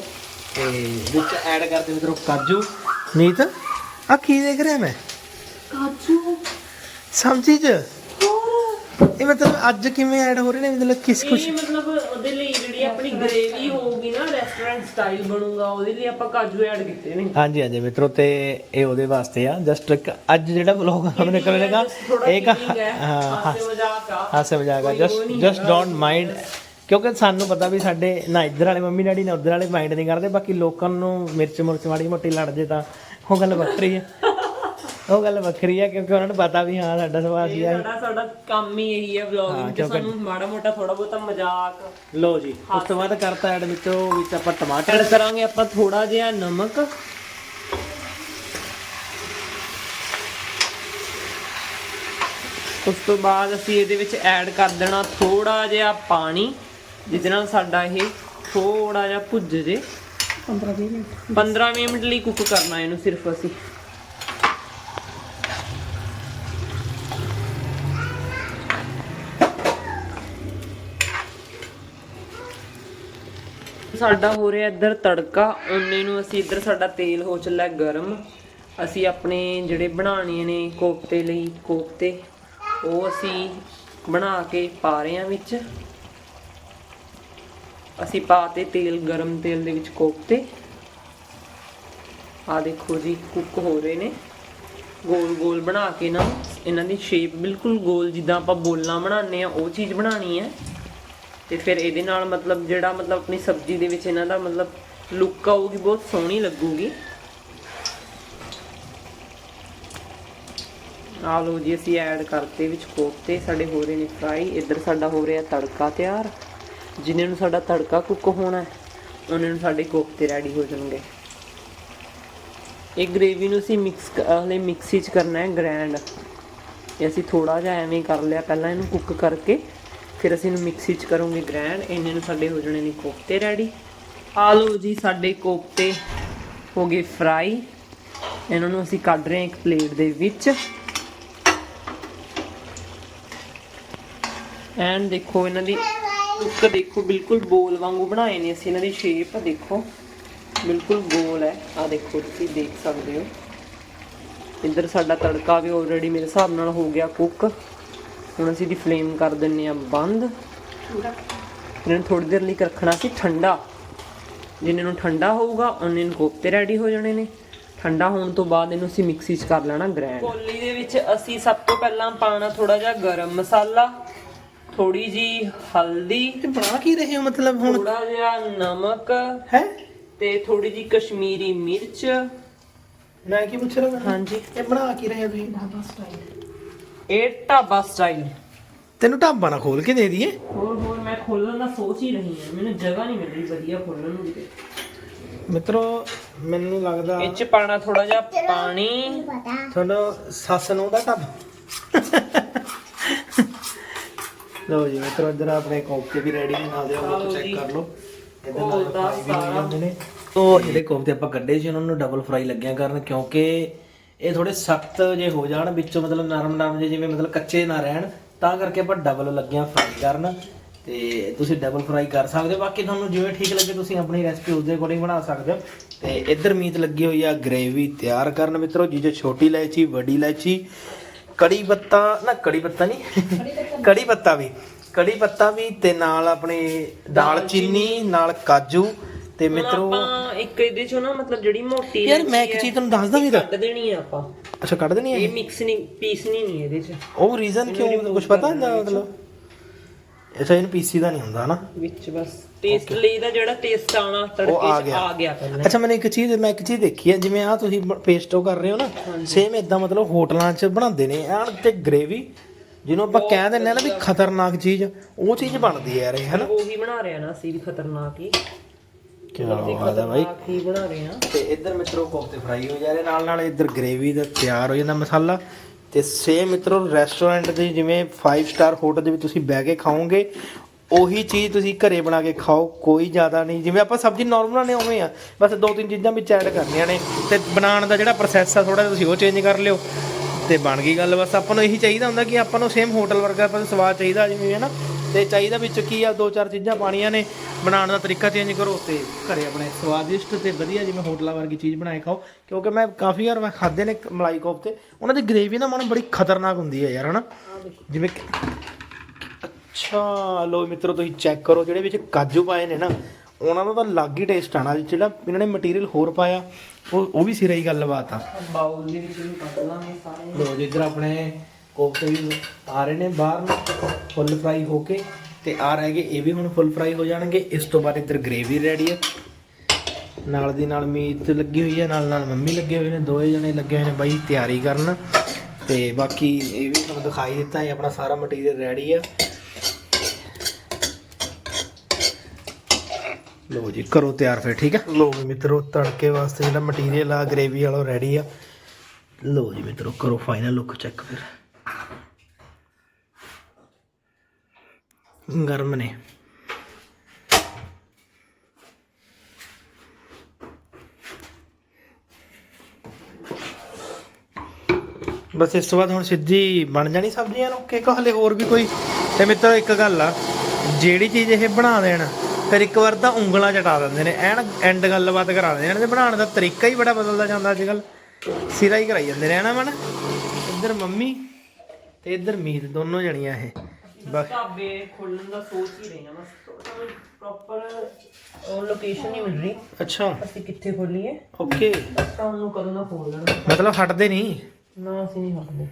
ਤੇ ਵਿੱਚ ਐਡ ਕਰਦੇ ਮਿੱਤਰੋ ਕਾਜੂ। ਮੀਤ ਆ ਕੀ ਦੇਖ ਰਿਹਾ ਮੈਂ?
ਕਾਜੂ।
ਸਮਝੀ ਚ? ਇਹ ਮਤਲਬ ਅੱਜ ਕਿਵੇਂ ਐਡ ਹੋ ਰਹੇ ਨੇ? ਮਤਲਬ ਕਿਸ ਕੁਛ
ਇਹ ਮਤਲਬ ਉਹਦੇ ਲਈ ਜਿਹੜੀ ਆਪਣੀ ਗ੍ਰੇਵੀ ਹੋਊਗੀ ਨਾ ਰੈਸਟੋਰੈਂਟ ਸਟਾਈਲ ਬਣੂਗਾ ਉਹਦੇ ਲਈ ਆਪਾਂ ਕਾਜੂ ਐਡ ਕੀਤੇ ਨੇ।
ਹਾਂਜੀ ਹਾਂਜੀ ਮਿੱਤਰੋ ਤੇ ਇਹ ਉਹਦੇ ਵਾਸਤੇ ਆ। ਜਸਟ ਅੱਜ ਜਿਹੜਾ ਵਲੌਗ ਹਮ ਨਿਕਲੇਗਾ ਇੱਕ ਹਾਂ
ਹਾਸੇ ਮਜ਼ਾਕ ਆ।
ਹਾਸੇ ਮਜ਼ਾਕ ਆ। ਜਸਟ ਜਸਟ ਡੋਂਟ ਮਾਈਂਡ ਕਿਉਂਕਿ ਸਾਨੂੰ ਪਤਾ ਵੀ ਸਾਡੇ ਨਾ ਇੱਧਰ ਵਾਲੇ ਮੰਮੀ ਡੈਡੀ ਨਾ ਉੱਧਰ ਵਾਲੇ ਮਾਈਂਡ ਨਹੀਂ ਕਰਦੇ। ਬਾਕੀ ਲੋਕਾਂ ਨੂੰ ਮਿਰਚ ਮੁਰਚ ਮਾੜੀ ਮੋਟੀ ਲੜ ਜੇ ਤਾਂ ਉਹ ਗੱਲ ਵੱਖਰੀ ਹੈ। ਉਹ ਗੱਲ ਵੱਖਰੀ ਹੈ ਕਿਉਂਕਿ ਉਹਨਾਂ ਨੂੰ ਪਤਾ ਵੀ ਹਾਂ ਸਾਡਾ ਸੁਭਾਅ ਸੀ ਆ
ਸਾਡਾ ਸਾਡਾ ਕੰਮ ਹੀ ਇਹੀ ਹੈ ਵਲੌਗਿੰਗ ਕਿ ਸਾਨੂੰ ਮਾੜਾ ਮੋਟਾ ਥੋੜਾ ਬਹੁਤਾ ਮਜ਼ਾਕ।
ਲੋ ਜੀ ਉਸ ਤੋਂ ਬਾਅਦ ਕਰਤਾ ਐਡ ਵਿੱਚੋਂ ਵਿੱਚ ਆਪਾਂ ਟਮਾਟਰ
ਐਡ ਕਰਾਂਗੇ ਆਪਾਂ ਥੋੜਾ ਜਿਹਾ ਨਮਕ। ਉਸ ਤੋਂ ਬਾਅਦ ਅਸੀਂ ਇਹਦੇ ਵਿੱਚ ਐਡ ਕਰ ਦੇਣਾ ਥੋੜਾ ਜਿਹਾ ਪਾਣੀ ਜਿਹਦੇ ਨਾਲ ਸਾਡਾ ਇਹ ਥੋੜਾ ਜਿਹਾ ਭੁੱਜ ਜੇ।
15 20 ਮਿੰਟ।
15-20 ਮਿੰਟ ਲਈ ਕੁੱਕ ਕਰਨਾ ਇਹਨੂੰ ਸਿਰਫ ਅਸੀਂ। ਸਾਡਾ ਹੋ ਰਿਹਾ ਇੱਧਰ ਤੜਕਾ ਓਨੇ ਨੂੰ ਅਸੀਂ ਇੱਧਰ ਸਾਡਾ ਤੇਲ ਹੋ ਚੱਲਾ ਗਰਮ। ਅਸੀਂ ਆਪਣੇ ਜਿਹੜੇ ਬਣਾਉਣੇ ਨੇ ਕੋਫਤੇ ਲਈ, ਕੋਫਤੇ, ਉਹ ਅਸੀਂ ਬਣਾ ਕੇ ਪਾ ਰਹੇ ਹਾਂ ਵਿੱਚ। ਅਸੀਂ ਪਾਤੇ ਤੇਲ, ਗਰਮ ਤੇਲ ਦੇ ਵਿੱਚ ਕੋਫਤੇ। ਆ ਦੇਖੋ ਜੀ, ਕੁੱਕ ਹੋ ਰਹੇ ਨੇ। ਗੋਲ ਗੋਲ ਬਣਾ ਕੇ ਨਾ, ਇਹਨਾਂ ਦੀ ਸ਼ੇਪ ਬਿਲਕੁਲ ਗੋਲ, ਜਿੱਦਾਂ ਆਪਾਂ ਬੋਲਾਂ ਬਣਾਉਂਦੇ ਆ ਉਹ ਚੀਜ਼ ਬਣਾਉਣੀ ਹੈ। ਤੇ ਫਿਰ ਇਹਦੇ ਨਾਲ ਮਤਲਬ ਜਿਹੜਾ ਮਤਲਬ ਆਪਣੀ ਸਬਜ਼ੀ ਦੇ ਵਿੱਚ ਇਹਨਾਂ ਦਾ ਮਤਲਬ ਲੁੱਕ ਆਊਗੀ, ਬਹੁਤ ਸੋਹਣੀ ਲੱਗੂਗੀ। ਆ ਲਓ ਜੀ, ਅਸੀਂ ਐਡ ਕਰਤੇ ਵਿੱਚ ਕੋਫਤੇ, ਸਾਡੇ ਹੋ ਰਹੇ ਨੇ ਫਰਾਈ ਇੱਧਰ ਸਾਡਾ ਹੋ ਰਿਹਾ ਤੜਕਾ ਤਿਆਰ। ਜਿੰਨੇ ਨੂੰ ਸਾਡਾ ਤੜਕਾ ਕੁੱਕ ਹੋਣਾ ਹੈ, ਉਹਨੇ ਨੂੰ ਸਾਡੇ ਕੋਫਤੇ ਰੈਡੀ ਹੋ ਜਾਣਗੇ। ਇਹ ਗ੍ਰੇਵੀ ਨੂੰ ਅਸੀਂ ਮਿਕਸ ਹਲੇ ਮਿਕਸੀ ਚ ਕਰਨਾ ਹੈ ਗ੍ਰੈਂਡ ਇਹ ਅਸੀਂ ਥੋੜਾ ਜਿਹਾ ਐਵੇਂ ਕਰ ਲਿਆ, ਪਹਿਲਾਂ ਇਹਨੂੰ ਕੁੱਕ ਕਰਕੇ ਫਿਰ ਅਸੀਂ ਇਹਨੂੰ ਮਿਕਸੀ ਚ ਕਰੂੰਗੇ ਗ੍ਰੈਂਡ ਇੰਨੇ ਨੂੰ ਸਾਡੇ ਹੋ ਜਾਣੇ ਨੇ ਕੋਫਤੇ ਰੈਡੀ ਆ ਲਓ ਜੀ ਸਾਡੇ ਕੋਫਤੇ ਹੋ ਗਏ ਫਰਾਈ ਇਹਨਾਂ ਨੂੰ ਅਸੀਂ ਕੱਢ ਰਹੇ ਹਾਂ ਇੱਕ ਪਲੇਟ ਦੇ ਵਿੱਚ। ਐਂਡ ਦੇਖੋ ਇਹਨਾਂ ਦੀ ਲੁੱਕ ਦੇਖੋ, ਬਿਲਕੁਲ ਬੋਲ ਵਾਂਗੂ ਬਣਾਏ ਨੇ ਅਸੀਂ। ਇਹਨਾਂ ਦੀ ਸ਼ੇਪ ਦੇਖੋ, ਬਿਲਕੁਲ ਗੋਲ ਹੈ। ਆ ਦੇਖੋ ਤੁਸੀਂ ਦੇਖ ਸਕਦੇ ਹੋ। ਇੱਧਰ ਸਾਡਾ ਤੜਕਾ ਵੀ ਆਲਰੇਡੀ ਮੇਰੇ ਹਿਸਾਬ ਨਾਲ ਹੋ ਗਿਆ ਕੁੱਕ ਹੁਣ ਅਸੀਂ ਦੀ ਫਲੇਮ ਕਰ ਦਿੰਨੇ ਆ ਬੰਦ। ਇਹਨਾਂ ਥੋੜੀ ਦੇਰ ਲਈ ਰੱਖਣਾ ਸੀ ਠੰਡਾ। ਜਿੰਨੇ ਨੂੰ ਠੰਡਾ ਹੋਊਗਾ ਉਹਨੇ ਨੂੰ ਕੋਫਤੇ ਰੈਡੀ ਹੋ ਜਾਣੇ ਨੇ। ਠੰਡਾ ਹੋਣ ਤੋਂ ਬਾਅਦ ਇਹਨੂੰ ਅਸੀਂ ਮਿਕਸੀ 'ਚ ਕਰ ਲੈਣਾ ਗ੍ਰੈਂਡ ਕੋਲੀ ਦੇ ਵਿੱਚ ਅਸੀਂ ਸਭ ਤੋਂ ਪਹਿਲਾਂ ਪਾਣਾ ਥੋੜਾ ਜਿਹਾ ਗਰਮ ਮਸਾਲਾ ਥੋੜੀ ਜੀ ਹਲਦੀ
ਇਹ ਬਣਾ ਕੀ ਰਹੇ ਹੋ ਮਤਲਬ ਹੁਣ?
ਥੋੜਾ ਜਿਹਾ ਨਮਕ
ਹੈ?
ਤੇ ਥੋੜੀ ਜੀ ਕਸ਼ਮੀਰੀ ਮਿਰਚ।
ਮੈਂ ਕੀ ਪੁੱਛ ਰਿਹਾ
ਹਾਂਜੀ।
ਇਹ ਬਣਾ ਕੀ ਰਹੇ ਹੋ ਤੁਸੀਂ?
ਢਾਬਾ ਸਟਾਈਲ
ਇਹ ਢਾਬਾ ਸਟਾਈਲ
ਤੈਨੂੰ ਢਾਬਾ ਨਾ ਖੋਲ ਕੇ ਦੇ ਦਈਏ
ਹੋਰ ਹੋਰ ਮੈਂ ਖੋਲਣ ਦਾ ਸੋਚ ਹੀ ਰਹੀ ਹਾਂ ਮੈਨੂੰ ਜਗ੍ਹਾ ਨਹੀਂ ਮਿਲ ਰਹੀ ਵਧੀਆ ਖੋਲਣ ਨੂੰ ਕਿਤੇ
ਮਿੱਤਰੋ ਮੈਨੂੰ ਲੱਗਦਾ
ਇਹ ਚ ਪਾਣਾ ਥੋੜਾ ਜਿਹਾ ਪਾਣੀ
ਤੁਹਾਨੂੰ ਸੱਸ ਨੂੰ ਦਾ ਢਾਬਾ ਲਓ ਜੀ ਮਿੱਤਰੋ ਇੱਧਰ ਆਪਣੇ ਕੋਫਤੇ ਵੀ ਰੈਡੀ ਨੇ ਨਾਲ ਦੇ ਉਹ ਚੈੱਕ। ਕਰ ਲਓ
ਉਹ
ਨਾਲ ਫਰਾਈ ਵੀ
ਸਾਰਾ।
ਜਾਂਦੇ ਨੇ ਉਹ ਜਿਹੜੇ ਕੋਫਤੇ ਆਪਾਂ ਕੱਢੇ ਸੀ ਉਹਨਾਂ ਨੂੰ ਡਬਲ ਫਰਾਈ ਲੱਗਿਆ ਕਰਨ ਕਿਉਂਕਿ ਇਹ ਥੋੜੇ ਸਖਤ ਜੇ ਹੋ ਜਾਣ, ਵਿੱਚੋਂ ਮਤਲਬ ਨਰਮ ਨਰਮ ਜੇ ਜਿਵੇਂ ਮਤਲਬ ਕੱਚੇ ਨਾ ਰਹਿਣ, ਤਾਂ ਕਰਕੇ ਆਪਾਂ ਡਬਲ ਲੱਗਿਆ ਫਰਾਈ ਕਰਨ। ਤੇ ਤੁਸੀਂ ਡਬਲ ਫਰਾਈ ਕਰ ਸਕਦੇ ਹੋ। ਬਾਕੀ ਤੁਹਾਨੂੰ ਜਿਵੇਂ ਠੀਕ ਲੱਗੇ, ਤੁਸੀਂ ਆਪਣੀ ਰੈਸਪੀ ਉਸ ਦੇ ਅਕੋਰਡਿੰਗ ਬਣਾ ਸਕਦੇ ਹੋ। ਤੇ ਇੱਧਰ ਮੀਟ ਲੱਗੀ ਹੋਈ ਆ ਗ੍ਰੇਵੀ ਤਿਆਰ ਕਰਨ ਮਿੱਤਰੋ, ਜਿਹਦੇ ਛੋਟੀ ਇਲਾਇਚੀ, ਵੱਡੀ ਇਲਾਇਚੀ, ਕੜੀ ਪੱਤਾ, ਨਾ ਕੜੀ ਪੱਤਾ ਨਹੀਂ, ਕੜੀ ਪੱਤਾ ਵੀ, ਕੜੀ ਪੱਤਾ ਵੀ ਤੇ ਨਾਲ ਆਪਣੇ ਦਾਲ ਚੀਨੀ, ਨਾਲ ਕਾਜੂ ਤੇ ਮਿੱਤਰੋ
ਆਪਾਂ ਇੱਕ ਇਹਦੇ ਚੋਂ ਨਾ ਮਤਲਬ ਜਿਹੜੀ ਮੋਟੀ
ਯਾਰ ਮੈਂ ਇੱਕ ਚੀਜ਼ ਤੁਹਾਨੂੰ ਦੱਸਦਾ ਵੀਰ।
ਕੱਢ ਦੇਣੀ ਆ ਆਪਾਂ।
ਅੱਛਾ ਕੱਢ ਦੇਣੀ ਹੈ
ਇਹ ਮਿਕਸ ਨਹੀਂ ਪੀਸਣੀ ਨਹੀਂ ਇਹਦੇ ਚ।
ਉਹ ਰੀਜ਼ਨ ਕਿਉਂ? ਕੁਝ ਪਤਾ ਹੁੰਦਾ ਮਤਲਬ? ਅੱਛਾ ਇਹਨੂੰ ਪੀਸੀ ਦਾ ਨਹੀਂ ਹੁੰਦਾ ਹਨਾ
ਵਿੱਚ ਬਸ ਟੇਸਟ ਲਈ ਦਾ ਜਿਹੜਾ ਟੇਸਟ ਆਣਾ ਤੜਕੇ
ਆ ਗਿਆ।
ਪਹਿਲਾਂ।
ਅੱਛਾ ਮੈਨੂੰ ਇੱਕ ਚੀਜ਼ ਮੈਂ ਇੱਕ ਚੀਜ਼ ਦੇਖੀ ਹੈ ਜਿਵੇਂ ਆ ਤੁਸੀਂ ਪੇਸਟੋ ਕਰ ਰਹੇ ਹੋ ਨਾ ਸੇਮ ਇਦਾਂ ਮਤਲਬ ਹੋਟਲਾਂ 'ਚ ਬਣਾਉਂਦੇ ਨੇ ਐਨ ਤੇ ਗ੍ਰੇਵੀ ਜਿਹਨੂੰ ਆਪਾਂ ਕਹਿ ਦਿੰਦੇ ਆ ਨਾ ਵੀ ਖਤਰਨਾਕ ਚੀਜ਼ ਉਹ ਚੀਜ਼ ਬਣਦੀ ਹੈ ਯਾਰ ਇਹ ਹਨਾ
ਉਹੀ ਬਣਾ ਰਹੇ ਨਾ ਅਸੀਂ ਵੀ ਖਤਰਨਾਕ ਹੀ।
ਕੀ ਬਾਤ ਹੈ ਬਾਈ।
ਖਤਰਨਾਕ ਹੀ ਬਣਾ ਰਹੇ ਆ
ਤੇ ਇੱਧਰ ਮਿੱਤਰੋ ਕੋਫਤੇ ਫਰਾਈ ਹੋ ਜਾ ਰਹੇ ਨਾਲ ਨਾਲ ਇੱਧਰ ਗ੍ਰੇਵੀ ਦਾ ਤਿਆਰ ਹੋ ਜਾਂਦਾ ਮਸਾਲਾ। ਤੇ ਸੇਮ ਮਿੱਤਰੋ ਰੈਸਟੋਰੈਂਟ ਦੇ ਜਿਵੇਂ 5 ਸਟਾਰ ਹੋਟਲ ਦੇ ਵਿੱਚ ਤੁਸੀਂ ਬਹਿ ਕੇ ਖਾਓਗੇ ਉਹੀ ਚੀਜ਼ ਤੁਸੀਂ ਘਰੇ ਬਣਾ ਕੇ ਖਾਓ ਕੋਈ ਜ਼ਿਆਦਾ ਨਹੀਂ। ਜਿਵੇਂ ਆਪਾਂ ਸਬਜ਼ੀ ਨਾਰਮਲ ਬਣਾਉਂਦੇ ਹਾਂ, ਉਵੇਂ ਆ। ਬਸ ਦੋ ਤਿੰਨ ਚੀਜ਼ਾਂ ਵਿੱਚ ਐਡ ਕਰਨੀਆਂ ਨੇ। ਤੇ ਬਣਾਉਣ ਦਾ ਜਿਹੜਾ ਪ੍ਰੋਸੈਸ ਆ ਥੋੜਾ ਜਿਹਾ ਤੁਸੀਂ ਉਹ ਚੇਂਜ ਕਰ ਲਿਓ। ਤੇ ਬਣ ਗਈ ਗੱਲ। ਬਸ ਆਪਾਂ ਨੂੰ ਇਹੀ ਚਾਹੀਦਾ ਹੁੰਦਾ ਕਿ ਆਪਾਂ ਨੂੰ ਸੇਮ ਹੋਟਲ ਵਰਗਾ ਆਪਾਂ ਨੂੰ ਸਵਾਦ ਚਾਹੀਦਾ ਜਿਵੇਂ ਹੈ ਨਾ। ਤੇ ਚਾਹੀਦਾ ਵਿੱਚ ਕੀ ਆ ਦੋ ਚਾਰ ਚੀਜ਼ਾਂ ਪਾਣੀਆਂ ਨੇ ਬਣਾਉਣ ਦਾ ਤਰੀਕਾ ਚੇਂਜ ਕਰੋ ਤੇ ਘਰੇ ਆਪਣੇ ਸਵਾਦਿਸ਼ਟ ਤੇ ਵਧੀਆ ਜਿਵੇਂ ਹੋਟਲਾਂ ਵਰਗੀ ਚੀਜ਼ ਬਣਾਏ ਖਾਓ ਕਿਉਂਕਿ ਮੈਂ ਕਾਫੀ ਵਾਰ ਮੈਂ ਖਾਦੇ ਨੇ ਮਲਾਈ ਕੋਫਤੇ ਉਹਨਾਂ ਦੀ ਗ੍ਰੇਵੀ ਨਾ ਮਨ ਬੜੀ ਖਤਰਨਾਕ ਹੁੰਦੀ ਹੈ ਯਾਰ ਹਨਾ? ਜਿਵੇਂ ਅੱਛਾ ਲੋ ਮਿੱਤਰੋ ਤੁਸੀਂ ਚੈੱਕ ਕਰੋ ਜਿਹੜੇ ਵਿੱਚ ਕਾਜੂ ਪਾਏ ਨੇ ਨਾ ਉਹਨਾਂ ਦਾ ਤਾਂ ਅਲੱਗ ਹੀ ਟੇਸਟ ਆਣਾ ਜਿਹੜਾ ਇਹਨਾਂ ਨੇ ਮਟੀਰੀਅਲ ਹੋਰ ਪਾਇਆ ਉਹ ਉਹ ਵੀ ਸਿਰੇ ਹੀ ਗੱਲਬਾਤ ਆ।
ਬਾਉਲ ਦੇ ਵਿੱਚ ਵੀ ਕੱਢ ਲਾਂਗੇ ਸਾਰੇ।
ਲੋ ਜਿੱਧਰ ਆਪਣੇ ਵੀ ਆ ਰਹੇ ਨੇ ਬਾਹਰ ਨੂੰ ਫੁੱਲ ਫਰਾਈ ਹੋ ਕੇ ਤੇ ਆ ਰਹਿ ਗਏ ਇਹ ਵੀ ਹੁਣ ਫੁੱਲ ਫਰਾਈ ਹੋ ਜਾਣਗੇ। ਇਸ ਤੋਂ ਬਾਅਦ ਇੱਧਰ ਗ੍ਰੇਵੀ ਰੈਡੀ ਹੈ ਨਾਲ ਦੀ ਨਾਲ ਮੀਟ ਲੱਗੀ ਹੋਈ ਹੈ ਨਾਲ ਨਾਲ ਮੰਮੀ ਲੱਗੇ ਹੋਏ ਨੇ ਦੋਏ ਜਣੇ ਲੱਗੇ ਹੋਏ ਨੇ ਬਾਈ ਤਿਆਰੀ ਕਰਨ। ਤੇ ਬਾਕੀ ਇਹ ਵੀ ਤੁਹਾਨੂੰ ਦਿਖਾਈ ਦਿੱਤਾ ਹੈ ਆਪਣਾ ਸਾਰਾ ਮਟੀਰੀਅਲ ਰੈਡੀ ਹੈ ਲੋ ਜੀ ਕਰੋ ਤਿਆਰ ਫਿਰ ਠੀਕ ਹੈ ਲੋ ਵੀ ਮਿੱਤਰੋ ਤੜਕੇ ਵਾਸਤੇ ਜਿਹੜਾ ਮਟੀਰੀਅਲ ਆ ਗ੍ਰੇਵੀ ਵਾਲਾ ਰੈਡੀ ਆ। ਲੋ ਜੀ ਮਿੱਤਰੋ ਕਰੋ ਫਾਈਨਲ ਲੁੱਕ ਚੈੱਕ ਫਿਰ। ਗਰਮ ਨੇ। ਬਸ ਇਸ ਤੋਂ ਬਾਅਦ ਹੁਣ ਸਿੱਧੀ ਬਣ ਜਾਣੀ ਸਬਜ਼ੀਆਂ ਨੂੰ, ਕਿ ਹਲੇ ਹੋਰ ਵੀ ਕੋਈ? ਤੇ ਮਿੱਤਰੋ, ਇੱਕ ਗੱਲ ਆ, ਜਿਹੜੀ ਚੀਜ਼ ਇਹ ਬਣਾ ਦੇਣ, ਫਿਰ ਇੱਕ ਵਾਰ ਤਾਂ ਉਂਗਲਾਂ ਚਟਾ ਦਿੰਦੇ ਨੇ। ਐਨ ਐਂਡ ਗੱਲਬਾਤ ਕਰਾ ਦਿੰਦੇ ਨੇ, ਤੇ ਬਣਾਉਣ ਦਾ ਤਰੀਕਾ ਹੀ ਬੜਾ ਬਦਲਦਾ ਜਾਂਦਾ ਅੱਜ ਕੱਲ ਸਿਰਾ ਹੀ ਕਰਾਈ ਜਾਂਦੇ ਨੇ ਹਨਾ ਮਨ? ਇੱਧਰ ਮੰਮੀ ਤੇ ਇੱਧਰ ਮੀਤ, ਦੋਨੋਂ ਜਣੀਆਂ ਇਹ। ਬਸ।
ਢਾਬੇ ਖੋਲਣ ਦਾ ਸੋਚ ਹੀ ਰਹੇ ਹਾਂ ਬਸ। ਪ੍ਰੋਪਰ ਲੋਕੇਸ਼ਨ ਨਹੀਂ ਮਿਲ ਰਹੀ।
ਅੱਛਾ।
ਅਸੀਂ ਕਿੱਥੇ ਖੋਲੀਏ?
ਓਕੇ
ਤਾਂ ਉਹਨੂੰ ਕਦੋਂ ਨਾ ਖੋਲ ਲੈਣਾ?
ਮਤਲਬ ਹਟਦੇ ਨਹੀਂ?
ਨਾ ਅਸੀਂ ਨਹੀਂ ਹਟਦੇ।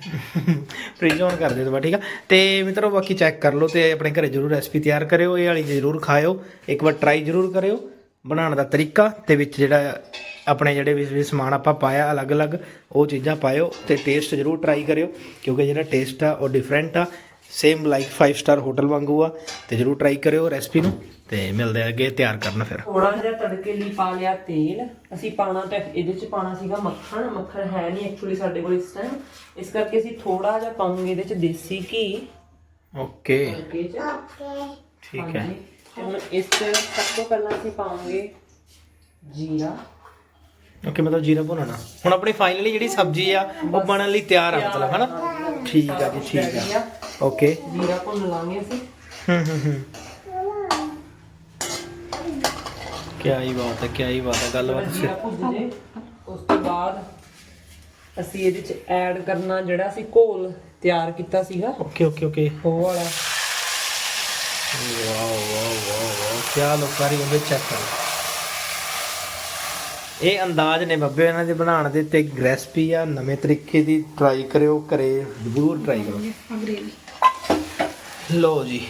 ਫ੍ਰੀਜ ਔਨ ਕਰ ਦਿਓ ਠੀਕ ਆ। ਤੇ ਮਿੱਤਰੋ ਬਾਕੀ ਚੈੱਕ ਕਰ ਲਓ ਤੇ ਆਪਣੇ ਘਰੇ ਜਰੂਰ ਰੈਸਪੀ ਤਿਆਰ ਕਰਿਓ ਇਹ ਵਾਲੀ ਜਰੂਰ ਖਾਇਓ। ਇੱਕ ਵਾਰ ਟਰਾਈ ਜਰੂਰ ਕਰਿਓ। ਬਣਾਉਣ ਦਾ ਤਰੀਕਾ ਤੇ ਵਿੱਚ ਜਿਹੜਾ ਆਪਣੇ ਜਿਹੜੇ ਵਿੱਚ ਵੀ ਸਮਾਨ ਆਪਾਂ ਪਾਇਆ ਅਲੱਗ-ਅਲੱਗ ਉਹ ਚੀਜ਼ਾਂ ਪਾਇਓ ਤੇ ਟੇਸਟ ਜਰੂਰ ਟਰਾਈ ਕਰਿਓ ਕਿਉਂਕਿ ਜਿਹੜਾ ਟੇਸਟ ਆ ਉਹ ਡਿਫਰੈਂਟ ਆ। ਸੇਮ ਲਾਈਕ 5 ਸਟਾਰ ਹੋਟਲ ਵਾਂਗੂ ਆ ਤੇ ਜਰੂਰ ਟਰਾਈ ਕਰਿਓ ਰੈਸਪੀ ਨੂੰ ਤੇ ਮਿਲਦੇ ਆ ਅੱਗੇ ਤਿਆਰ ਕਰਨਾ ਫਿਰ।
ਥੋੜਾ ਜਿਹਾ ਤੜਕੇ ਲਈ ਪਾ ਲਿਆ ਤੇਲ। ਅਸੀਂ ਪਾਣਾ ਤਾਂ ਇਹਦੇ ਚ ਪਾਣਾ ਸੀਗਾ ਮੱਖਣ ਮੱਖਣ ਹੈ ਨਹੀਂ ਐਕਚੁਅਲੀ ਸਾਡੇ ਕੋਲ ਇਸ ਟਾਈਮ ਇਸ ਕਰਕੇ ਅਸੀਂ ਥੋੜਾ ਜਿਹਾ ਪਾਉਂਗੇ ਇਹਦੇ ਚ ਦੇਸੀ ਘੀ।
ਓਕੇ। ਠੀਕ ਹੈ।
ਤੇ ਹੁਣ ਇਸ ਚ ਸਭ ਤੋਂ ਪਹਿਲਾਂ ਅਸੀਂ ਪਾਉਂਗੇ ਜੀਰਾ।
ਓਕੇ ਮਤਲਬ ਜੀਰਾ ਭੁੰਨਣਾ। ਹੁਣ ਆਪਣੀ ਫਾਈਨਲੀ ਜਿਹੜੀ ਸਬਜ਼ੀ ਆ ਉਹ ਬਣਨ ਲਈ ਤਿਆਰ ਆ ਮਤਲਬ ਹਨਾ? ਠੀਕ ਆ ਜੀ ਠੀਕ ਆ। ਓਕੇ
ਜੀਰਾ ਭੁੰਨ ਲਾਂਗੇ ਅਸੀਂ
ਹੂੰ ਹੂੰ ਹੂੰ ਕਿਆ ਹੀ ਬਾਤ ਹੈ ਕਿਆ ਹੀ ਬਾਤ ਹੈ ਗੱਲਬਾਤ
ਜੀਰਾ ਭੁੱਜ ਜੇ ਉਸ ਤੋਂ ਬਾਅਦ ਅਸੀਂ ਇਹਦੇ ਚ ਐਡ ਕਰਨਾ ਜਿਹੜਾ ਅਸੀਂ ਘੋਲ ਤਿਆਰ ਕੀਤਾ ਸੀਗਾ।
ਓਕੇ ਓਕੇ ਓਕੇ
ਉਹ ਵਾਲਾ
ਵਾਓ ਵਾਓ ਵਾਓ ਵਾਓ ਕਿਆ ਲੋਕਾਰੀ ਉਹਦੇ ਚੈੱਕ ਕਰੋ ਇਹ ਅੰਦਾਜ਼ ਨੇ ਬੱਬੇ ਇਹਨਾਂ ਦੇ ਬਣਾਉਣ ਦੇ ਤੇ ਰੈਸਪੀ ਆ। ਨਵੇਂ ਤਰੀਕੇ ਦੀ ਟਰਾਈ ਕਰਿਓ ਘਰੇ ਜ਼ਰੂਰ ਟਰਾਈ ਕਰੋ।
ਅੰਗਰੇਜ਼ੀ।
ਲੋ ਜੀ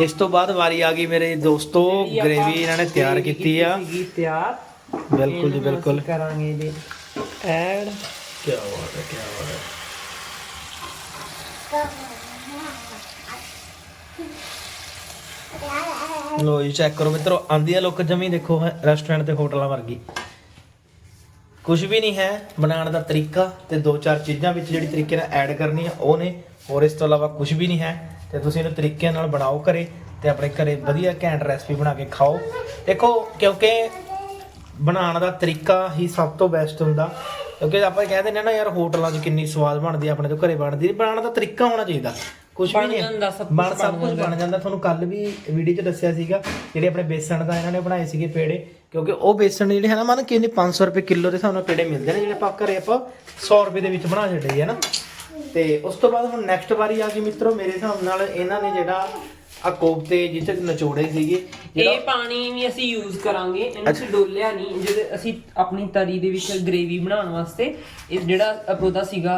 ਇਸ ਤੋਂ ਬਾਅਦ ਵਾਰੀ ਆ ਗਈ ਮੇਰੇ ਦੋਸਤੋ ਗ੍ਰੇਵੀ ਇਹਨਾਂ ਨੇ ਤਿਆਰ ਕੀਤੀ ਆ।
ਤਿਆਰ
ਬਿਲਕੁਲ ਜੀ ਬਿਲਕੁਲ।
ਕਰਾਂਗੇ ਇਹਦੇ ਐਡ।
ਕੀ ਬਾਤ ਹੈ ਕੀ ਬਾਤ ਹੈ। ਲੋ ਜੀ ਚੈੱਕ ਕਰੋ ਮਿੱਤਰੋ ਆਂਦੀ ਆ ਲੋਕ ਜਮੀ ਦੇਖੋ ਰੈਸਟੋਰੈਂਟ ਤੇ ਹੋਟਲਾਂ ਵਰਗੀ। ਕੁਝ ਵੀ ਨਹੀਂ ਹੈ ਬਣਾਉਣ ਦਾ ਤਰੀਕਾ ਤੇ ਦੋ ਚਾਰ ਚੀਜ਼ਾਂ ਵਿੱਚ ਜਿਹੜੀ ਤਰੀਕੇ ਨਾਲ ਐਡ ਕਰਨੀ ਆ ਉਹ ਨੇ। ਹੋਰ ਇਸ ਤੋਂ ਇਲਾਵਾ ਕੁਝ ਵੀ ਨਹੀਂ ਹੈ। ਤੇ ਤੁਸੀਂ ਇਹਨੂੰ ਤਰੀਕੇ ਨਾਲ ਬਣਾਓ ਘਰੇ ਤੇ ਆਪਣੇ ਘਰੇ ਵਧੀਆ ਘੈਂਟ ਰੈਸਪੀ ਬਣਾ ਕੇ ਖਾਓ। ਦੇਖੋ ਕਿਉਂਕਿ ਬਣਾਉਣ ਦਾ ਤਰੀਕਾ ਹੀ ਸਭ ਤੋਂ ਬੈਸਟ ਹੁੰਦਾ। ਕਿਉਂਕਿ ਆਪਾਂ ਕਹਿੰਦੇ ਨੇ ਨਾ ਯਾਰ ਹੋਟਲਾਂ 'ਚ ਕਿੰਨੀ ਸਵਾਦ ਬਣਦੀ ਆ, ਆਪਣੇ ਤੋਂ ਘਰੇ ਬਣਦੀ। ਬਣਾਉਣ ਦਾ ਤਰੀਕਾ ਹੋਣਾ ਚਾਹੀਦਾ। ਕੁਝ ਵੀ ਨਹੀਂ।
ਜਾਂਦਾ, ਸਭ
ਬਣ ਸਭ ਕੁਝ ਬਣ ਜਾਂਦਾ। ਤੁਹਾਨੂੰ ਕੱਲ ਵੀ ਵੀਡੀਓ 'ਚ ਦੱਸਿਆ ਸੀਗਾ ਜਿਹੜੇ ਆਪਣੇ ਬੇਸਣ ਦਾ ਇਹਨਾਂ ਨੇ ਬਣਾਏ ਸੀਗੇ ਪੇੜੇ। ਕਿਉਂਕਿ ਉਹ ਬੇਸਣ ਜਿਹੜੇ ਹੈ ਨਾ ਮਨ ਕਿੰਨੇ 500 ਰੁਪਏ ਕਿਲੋ ਦੇ ਨਾਲ ਪੇੜੇ ਮਿਲਦੇ ਨੇ ਜਿਹੜੇ ਆਪਾਂ ਘਰੇ ਆਪਾਂ 100 ਰੁਪਏ ਦੇ ਵਿੱਚ ਬਣਾ ਛੱਡੇ ਹੈ ਨਾ। ਤੇ ਉਸ ਤੋਂ ਬਾਅਦ ਹੁਣ ਨੈਕਸਟ ਵਾਰੀ ਆ ਗਈ ਮਿੱਤਰੋ, ਮੇਰੇ ਹਿਸਾਬ ਨਾਲ ਇਹਨਾਂ ਨੇ ਜਿਹੜਾ ਆ ਕੋਫਤੇ ਚ ਨਚੋੜੇ ਸੀਗੇ
ਇਹ ਪਾਣੀ ਵੀ ਅਸੀਂ ਯੂਜ਼ ਕਰਾਂਗੇ ਇਹਨੂੰ ਅਸੀਂ ਡੋਲਿਆ ਨਹੀਂ ਜਿਹੜੇ ਅਸੀਂ ਆਪਣੀ ਤਰੀ ਦੇ ਵਿੱਚ ਗ੍ਰੇਵੀ ਬਣਾਉਣ ਵਾਸਤੇ ਇਹ ਜਿਹੜਾ ਉਹਦਾ ਸੀਗਾ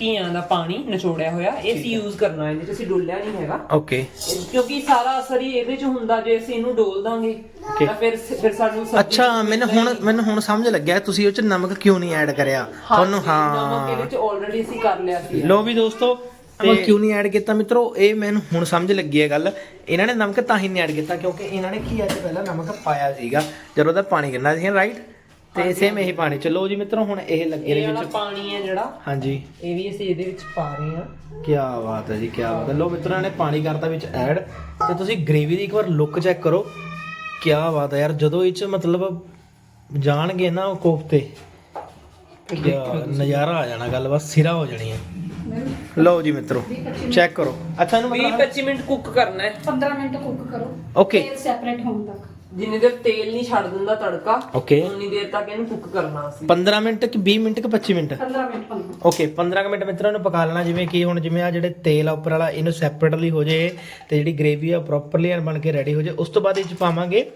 ਘੀਆਂ ਦਾ ਪਾਣੀ ਨਿਚੋੜਿਆ ਹੋਇਆ ਇਹ ਅਸੀਂ ਯੂਜ਼ ਕਰਨਾ ਇਹਦੇ ਚ ਅਸੀਂ ਡੋਲਿਆ ਨਹੀਂ ਹੈਗਾ।
ਓਕੇ
ਕਿਉਂਕਿ ਸਾਰਾ ਅਸਰ ਹੀ ਇਹਦੇ ਚ ਹੁੰਦਾ ਜੇ ਅਸੀਂ ਇਹਨੂੰ ਡੋਲ ਦਾਂਗੇ. ਤਾਂ ਫਿਰ ਫਿਰ ਸਾਨੂੰ
ਅੱਛਾ ਮੈਨੂੰ ਹੁਣ ਮੈਨੂੰ ਹੁਣ ਸਮਝ ਲੱਗਿਆ ਤੁਸੀਂ ਉਹ ਚ ਨਮਕ ਕਿਉਂ ਨਹੀਂ ਐਡ ਕਰਿਆ? ਤੁਹਾਨੂੰ
ਨਮਕ
ਹਾਂ।
ਇਹਦੇ ਚ ਆਲਰੇਡੀ ਅਸੀਂ ਕਰ ਲਿਆ ਸੀ
ਲੋ ਵੀ ਦੋਸਤੋ ਨਮਕ ਕਿਉਂ ਨਹੀਂ ਐਡ ਕੀਤਾ ਮਿੱਤਰੋ? ਇਹ ਮੈਨੂੰ ਹੁਣ ਸਮਝ ਲੱਗੀ ਹੈ ਗੱਲ। ਇਹਨਾਂ ਨੇ ਨਮਕ ਤਾਂ ਹੀ ਨਹੀਂ ਐਡ ਕੀਤਾ ਕਿਉਂਕਿ ਇਹਨਾਂ ਨੇ ਕੀ ਅੱਜ ਪਹਿਲਾਂ ਨਮਕ ਪਾਇਆ ਸੀਗਾ। ਜਦੋਂ ਉਹਦਾ ਪਾਣੀ ਕਿੰਨਾ ਸੀ ਰਾਈਟ ਤੇ ਸੇਮ ਇਹੀ ਪਾਣੀ। ਚਲੋ ਜੀ ਮਿੱਤਰੋ ਹੁਣ ਇਹ ਲੱਗੇ ਨੇ ਵਿੱਚ।
ਪਾਣੀ ਹੈ ਜਿਹੜਾ
ਹਾਂਜੀ।
ਇਹ ਵੀ ਅਸੀਂ ਇਹਦੇ ਵਿੱਚ ਪਾ ਰਹੇ ਹਾਂ।
ਕੀ ਬਾਤ ਹੈ ਜੀ ਕੀ ਬਾਤ ਹੈ। ਲੋ ਮਿੱਤਰਾਂ ਨੇ ਪਾਣੀ ਕਰਤਾ ਵਿੱਚ ਐਡ ਤੇ ਤੁਸੀਂ ਗ੍ਰੇਵੀ ਦੀ ਇੱਕ ਵਾਰ ਲੁੱਕ ਚੈੱਕ ਕਰੋ। ਕੀ ਬਾਤ ਹੈ ਯਾਰ ਜਦੋਂ ਇਹ ਚ ਮਤਲਬ ਜਾਣਗੇ ਨਾ ਉਹ ਕੋਫਤੇ ਨਜ਼ਾਰਾ ਆ ਜਾਣਾ ਗੱਲ ਬਸ ਸਿਰਾ ਹੋ ਜਾਣੀ ਹੈ ਲਓ ਜੀ ਮਿੱਤਰੋ ਚੈੱਕ ਕਰੋ। ਅੱਛਾ ਇਹਨੂੰ
20
ਮਤਲਬ
25 ਮਿੰਟ ਕੁੱਕ ਕਰਨਾ ਹੈ।
15 ਮਿੰਟ ਕੁੱਕ ਕਰੋ।
ਓਕੇ
ਤੇਲ ਸੈਪਰੇਟ ਹੋਣ ਤੱਕ।
ਜਿੰਨੀ ਦੇਰ ਤੇਲ ਨਹੀਂ ਛੱਡ ਦਿੰਦਾ ਤੜਕਾ
ਓਕੇ
ਉਨੀ ਦੇਰ ਤੱਕ ਇਹਨੂੰ ਕੁੱਕ ਕਰਨਾ ਅਸੀਂ।
15 ਮਿੰਟ ਕਿ 20 ਮਿੰਟ ਕਿ 25 ਮਿੰਟ?
15 ਮਿੰਟ ਪੰਨਾ
ਓਕੇ 15 ਕੁ ਮਿੰਟ ਮਿੱਤਰਾਂ ਨੂੰ ਪਕਾ ਲੈਣਾ। ਜਿਵੇਂ ਕਿ ਹੁਣ ਜਿਵੇਂ ਆ ਜਿਹੜੇ ਤੇਲ ਆ ਉੱਪਰ ਵਾਲਾ ਇਹਨੂੰ ਸੈਪਰੇਟਲੀ ਹੋ ਜੇ ਤੇ ਜਿਹੜੀ ਗ੍ਰੇਵੀ ਆ ਪ੍ਰੋਪਰਲੀ ਬਣ ਕੇ ਰੈਡੀ ਹੋ ਜੇ ਉਸ ਤੋਂ ਬਾਅਦ ਇਹ ਚ ਪਾਵਾਂਗੇ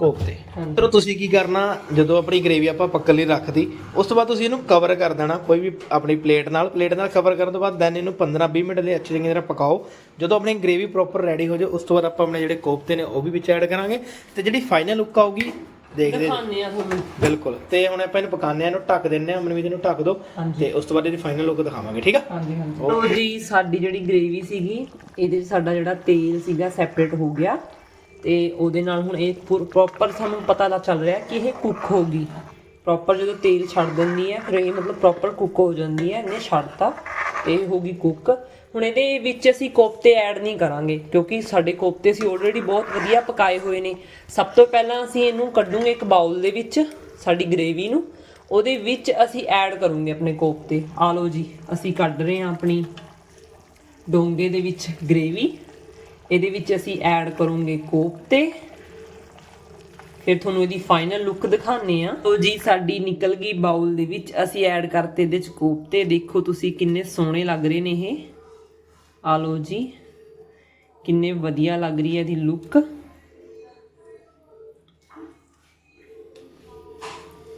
ਕੋਫਤੇ ਮਿੱਤਰੋ ਤੁਸੀਂ ਕੀ ਕਰਨਾ ਜਦੋਂ ਆਪਣੀ ਗ੍ਰੇਵੀ ਆਪਾਂ ਪੱਕਣ ਲਈ ਰੱਖਦੀ ਉਸ ਤੋਂ ਬਾਅਦ ਤੁਸੀਂ ਇਹਨੂੰ ਕਵਰ ਕਰ ਦੇਣਾ ਕੋਈ ਵੀ ਆਪਣੀ ਪਲੇਟ ਨਾਲ। ਪਲੇਟ ਨਾਲ ਕਵਰ ਕਰਨ ਤੋਂ ਬਾਅਦ ਦੈਨ ਇਹਨੂੰ 15-20 ਮਿੰਟ ਲਈ ਅੱਛੀ ਚੰਗੀ ਤਰ੍ਹਾਂ ਪਕਾਓ। ਜਦੋਂ ਆਪਣੀ ਗ੍ਰੇਵੀ ਪ੍ਰੋਪਰ ਰੈਡੀ ਹੋ ਜਾਏ ਉਸ ਤੋਂ ਬਾਅਦ ਆਪਾਂ ਆਪਣੇ ਜਿਹੜੇ ਕੋਫਤੇ ਨੇ ਉਹ ਵੀ ਵਿੱਚ ਐਡ ਕਰਾਂਗੇ। ਤੇ ਜਿਹੜੀ ਫਾਈਨਲ ਲੁੱਕ ਆਊਗੀ ਦੇਖਦੇ
ਦਿਖਾਉਂਦੇ ਆ ਤੁਹਾਨੂੰ।
ਬਿਲਕੁਲ। ਤੇ ਹੁਣ ਆਪਾਂ ਇਹਨੂੰ ਪਕਾਉਂਦੇ ਆ ਇਹਨੂੰ ਢੱਕ ਦਿੰਨੇ ਆ ਮਨਵੀਰ ਇਹਨੂੰ ਢੱਕ ਦਿਓ। ਤੇ ਉਸ ਤੋਂ ਬਾਅਦ ਇਹਦੀ ਫਾਈਨਲ ਲੁੱਕ ਦਿਖਾਵਾਂਗੇ ਠੀਕ ਆ?
ਹਾਂਜੀ ਹਾਂਜੀ। ਲੋ ਜੀ ਸਾਡੀ ਜਿਹੜੀ ਗ੍ਰੇਵੀ ਸੀਗੀ ਇਹਦੇ 'ਚ ਸਾਡਾ ਜਿਹੜਾ ਤੇਲ ਸੀਗਾ ਸੈਪਰੇਟ ਹੋ ਗਿਆ। ਤੇ ਉਹਦੇ ਨਾਲ ਹੁਣ ਇਹ ਪ੍ਰੋਪਰ ਸਾਨੂੰ ਪਤਾ ਲੱਗ ਚੱਲ ਰਿਹਾ ਕਿ ਇਹ ਕੁੱਕ ਹੋ ਗਈ। ਪ੍ਰੋਪਰ ਜਦੋਂ ਤੇਲ ਛੱਡ ਦਿੰਦੀ ਹੈ, ਫਿਰ ਇਹ ਮਤਲਬ ਪ੍ਰੋਪਰ ਕੁੱਕ ਹੋ ਜਾਂਦੀ ਹੈ, ਇਹਨੇ ਛੱਡਤਾ, ਤੇ ਇਹ ਹੋ ਗਈ ਕੁੱਕ ਹੁਣ ਇਹਦੇ ਵਿੱਚ ਅਸੀਂ ਕੋਫਤੇ ਐਡ ਨਹੀਂ ਕਰਾਂਗੇ, ਕਿਉਂਕਿ ਸਾਡੇ ਕੋਫਤੇ ਸੀ ਆਲਰੇਡੀ ਬਹੁਤ ਵਧੀਆ ਪਕਾਏ ਹੋਏ ਨੇ। ਸਭ ਤੋਂ ਪਹਿਲਾਂ ਅਸੀਂ ਇਹਨੂੰ ਕੱਢੂਗੇ ਇੱਕ ਬਾਉਲ ਦੇ ਵਿੱਚ, ਸਾਡੀ ਗ੍ਰੇਵੀ ਨੂੰ। ਉਹਦੇ ਵਿੱਚ ਅਸੀਂ ਐਡ ਕਰੂੰਗੇ ਆਪਣੇ ਕੋਫਤੇ। ਆ ਲਓ ਜੀ, ਅਸੀਂ ਕੱਢ ਰਹੇ ਹਾਂ ਆਪਣੀ ਡੋਂਗੇ ਦੇ ਵਿੱਚ ਗ੍ਰੇਵੀ ਇਹਦੇ ਵਿੱਚ ਅਸੀਂ ਐਡ ਕਰੂੰਗੇ ਕੋਫਤੇ। ਫਿਰ ਤੁਹਾਨੂੰ ਇਹਦੀ ਫਾਈਨਲ ਲੁੱਕ ਦਿਖਾਣੇ ਆ ਤੋ ਜੀ ਸਾਡੀ ਨਿਕਲ ਗਈ ਬਾਉਲ ਦੇ ਵਿੱਚ। ਅਸੀਂ ਐਡ ਕਰਤੇ ਇਹਦੇ ਚ ਕੋਫਤੇ। ਦੇਖੋ ਤੁਸੀਂ ਕਿੰਨੇ ਸੋਹਣੇ ਲੱਗ ਰਹੇ ਨੇ ਇਹ। ਆ ਲੋ ਜੀ ਕਿੰਨੇ ਵਧੀਆ ਲੱਗ ਰਹੀ ਹੈ ਇਹਦੀ ਲੁੱਕ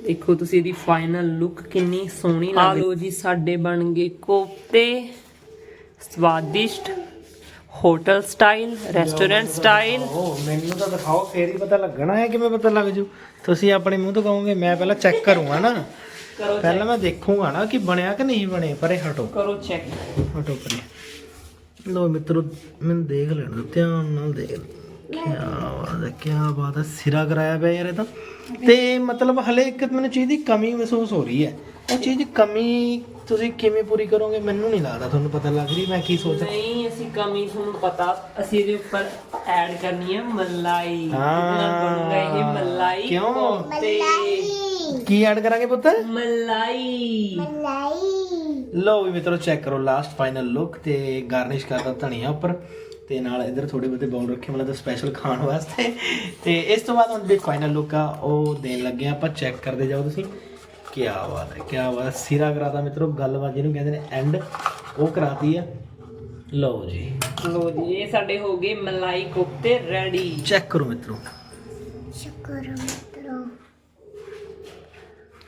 ਦੇਖੋ ਤੁਸੀਂ ਇਹਦੀ ਫਾਈਨਲ ਲੁੱਕ ਕਿੰਨੀ ਸੋਹਣੀ ਲੱਗ ਰਹੀ ਆ ਲੋ ਜੀ ਸਾਡੇ ਬਣ ਗਏ ਕੋਫਤੇ। ਸਵਾਦਿਸ਼ਟ। Hotel style restaurant style.
ਉਹ ਮੈਨੂੰ ਤਾਂ ਦਿਖਾਓ ਫੇਰ ਹੀ ਪਤਾ ਲੱਗਣਾ ਹੈ ਕਿਵੇਂ ਪਤਾ ਲੱਗ ਜੂ। ਤੁਸੀਂ ਆਪਣੇ ਮੂੰਹ ਤੋਂ ਕਹੋਗੇ ਮੈਂ ਪਹਿਲਾਂ ਚੈੱਕ ਕਰੂੰਗਾ ਨਾ। ਪਹਿਲਾਂ ਮੈਂ ਦੇਖੂੰਗਾ ਨਾ ਕਿ ਬਣਿਆ ਕਿ ਨਹੀਂ ਬਣੇ ਪਰੇ ਹਟੋ।
ਕਰੋ ਚੈੱਕ
ਹਟੋ ਪਰੇ। ਲੋ ਮਿੱਤਰੋ ਮੈਨੂੰ ਦੇਖ ਲੈਣ ਧਿਆਨ ਨਾਲ ਦੇਖ ਕੀ ਬਾਤ ਹੈ ਕੀ ਬਾਤ ਹੈ ਸਿਰਾ ਕਰਾਇਆ ਪਿਆ ਯਾਰ ਇਹ ਤਾਂ। ਤੇ ਮਤਲਬ ਹਲੇ ਇੱਕ ਮੈਨੂੰ ਚੀਜ਼ ਦੀ ਕਮੀ ਮਹਿਸੂਸ ਹੋ ਰਹੀ ਹੈ। ਉਹ ਚੀਜ਼ ਕਮੀ ਤੁਸੀਂ ਕਿਵੇਂ ਪੂਰੀ ਕਰੋਗੇ ਮੈਨੂੰ ਨਹੀਂ ਲੱਗਦਾ ਤੁਹਾਨੂੰ ਪਤਾ ਲੱਗ ਰਹੀ ਮੈਂ ਕੀ ਸੋਚ।
ਨਹੀਂ ਅਸੀਂ ਕਮੀ ਤੁਹਾਨੂੰ ਪਤਾ ਅਸੀਂ ਇਹਦੇ ਉੱਪਰ ਐਡ ਕਰਨੀ ਹੈ ਮਲਾਈ।
ਹਾਂ।
ਇਹਦੇ ਨਾਲ ਬਣੂਗਾ ਇਹ ਮਲਾਈ?
ਕਿਉਂ?
ਕੋਫਤੇ
ਕੀ ਐਡ ਕਰਾਂਗੇ ਪੁੱਤ?
ਮਲਾਈ।
ਲਓ ਵੀ ਮਿੱਤਰੋ ਚੈੱਕ ਕਰੋ ਲਾਸਟ ਫਾਈਨਲ ਲੁੱਕ ਤੇ ਗਾਰਨਿਸ਼ ਕਰਦਾ ਧਨੀਆ ਉੱਪਰ। ਤੇ ਨਾਲ ਇਧਰ ਥੋੜੇ ਬਹੁਤੇ ਬਾਉਲ ਰੱਖੇ ਮਤਲਬ ਸਪੈਸ਼ਲ ਖਾਣ ਵਾਸਤੇ। ਤੇ ਇਸ ਤੋਂ ਬਾਅਦ ਹੁਣ ਜਿਹੜੀ ਫਾਈਨਲ ਲੁੱਕ ਆ ਉਹ ਦੇਣ ਲੱਗੇ ਆ ਆਪਾਂ ਚੈੱਕ ਕਰਦੇ ਜਾਓ ਤੁਸੀਂ। ਕੀ ਬਾਤ ਹੈ ਕੀ ਬਾਤ ਹੈ। ਸਿਰਾ ਕਰਾਤਾ ਮਿੱਤਰੋ ਗੱਲਬਾਤ ਜਿਹਨੂੰ ਕਹਿੰਦੇ ਨੇ ਐਂਡ ਉਹ ਕਰਾਤੀ ਆ। ਲਓ ਜੀ।
ਲੋ ਜੀ ਇਹ ਸਾਡੇ ਹੋ ਗਏ ਮਲਾਈ ਕੋਫਤੇ ਰੈਡੀ
ਚੈੱਕ ਕਰੋ ਮਿੱਤਰੋ।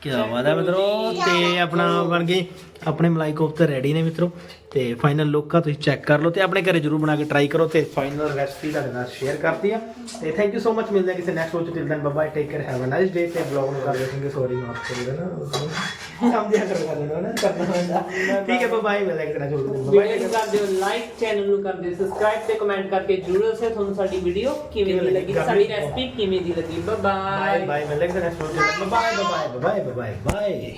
ਕੀ ਬਾਤ ਹੈ ਮਿੱਤਰੋ ਤੇ ਆਪਣਾ ਬਣ ਗਏ ਆਪਣੇ ਮਲਾਈ ਕੋਫਤੇ ਰੈਡੀ ਨੇ ਮਿੱਤਰੋ ਤੇ ਫਾਈਨਲ ਲੁੱਕ ਆ ਤੁਸੀਂ ਚੈੱਕ ਕਰ ਲਓ ਤੇ ਆਪਣੇ ਘਰੇ ਜਰੂਰ ਬਣਾ ਕੇ ਟਰਾਈ ਕਰੋ ਤੇ ਫਾਈਨਲ ਰੈਸਪੀ ਤੁਹਾਡੇ ਨਾਲ ਸ਼ੇਅਰ ਕਰਤੀ ਆ ਤੇ ਥੈਂਕ ਯੂ ਸੋ ਮਚ ਮਿਲਦੇ ਹਾਂ ਕਿਸੇ ਨੈਕਸਟ ਵਿੱਚ till then bye take care have a nice day ਤੇ ਬਲੌਗ ਨੂੰ ਕਰ ਦੇਖਾਂਗੇ ਸੌਰੀ ਮਾਫ ਕਰ ਦੇਣਾ ਸਮਝਿਆ ਕਰ ਦੇਣਾ ਨਾ ਕਰਨਾ ਹੁੰਦਾ ਠੀਕ ਹੈ ਬਾਏ ਮਿਲਦੇ ਹਾਂ ਕਿਸੇ ਨੈਕਸਟ ਵਿੱਚ
ਵੀਡੀਓ ਨੂੰ ਕਰ ਦਿਓ ਲਾਈਕ ਚੈਨਲ ਨੂੰ ਕਰ ਦਿਓ ਸਬਸਕ੍ਰਾਈਬ ਤੇ ਕਮੈਂਟ ਕਰਕੇ ਜਰੂਰ ਦੱਸਿਓ ਤੁਹਾਨੂੰ ਸਾਡੀ ਵੀਡੀਓ ਕਿਵੇਂ ਦੀ ਲੱਗੀ ਸਾਡੀ ਰੈਸਪੀ ਕਿਵੇਂ ਦੀ ਲੱਗੀ
ਬਾਏ ਬਾਏ ਮਿਲਦੇ ਹਾਂ ਕਿਸੇ ਨੈਕਸਟ ਵਿੱਚ bye bye bye bye bye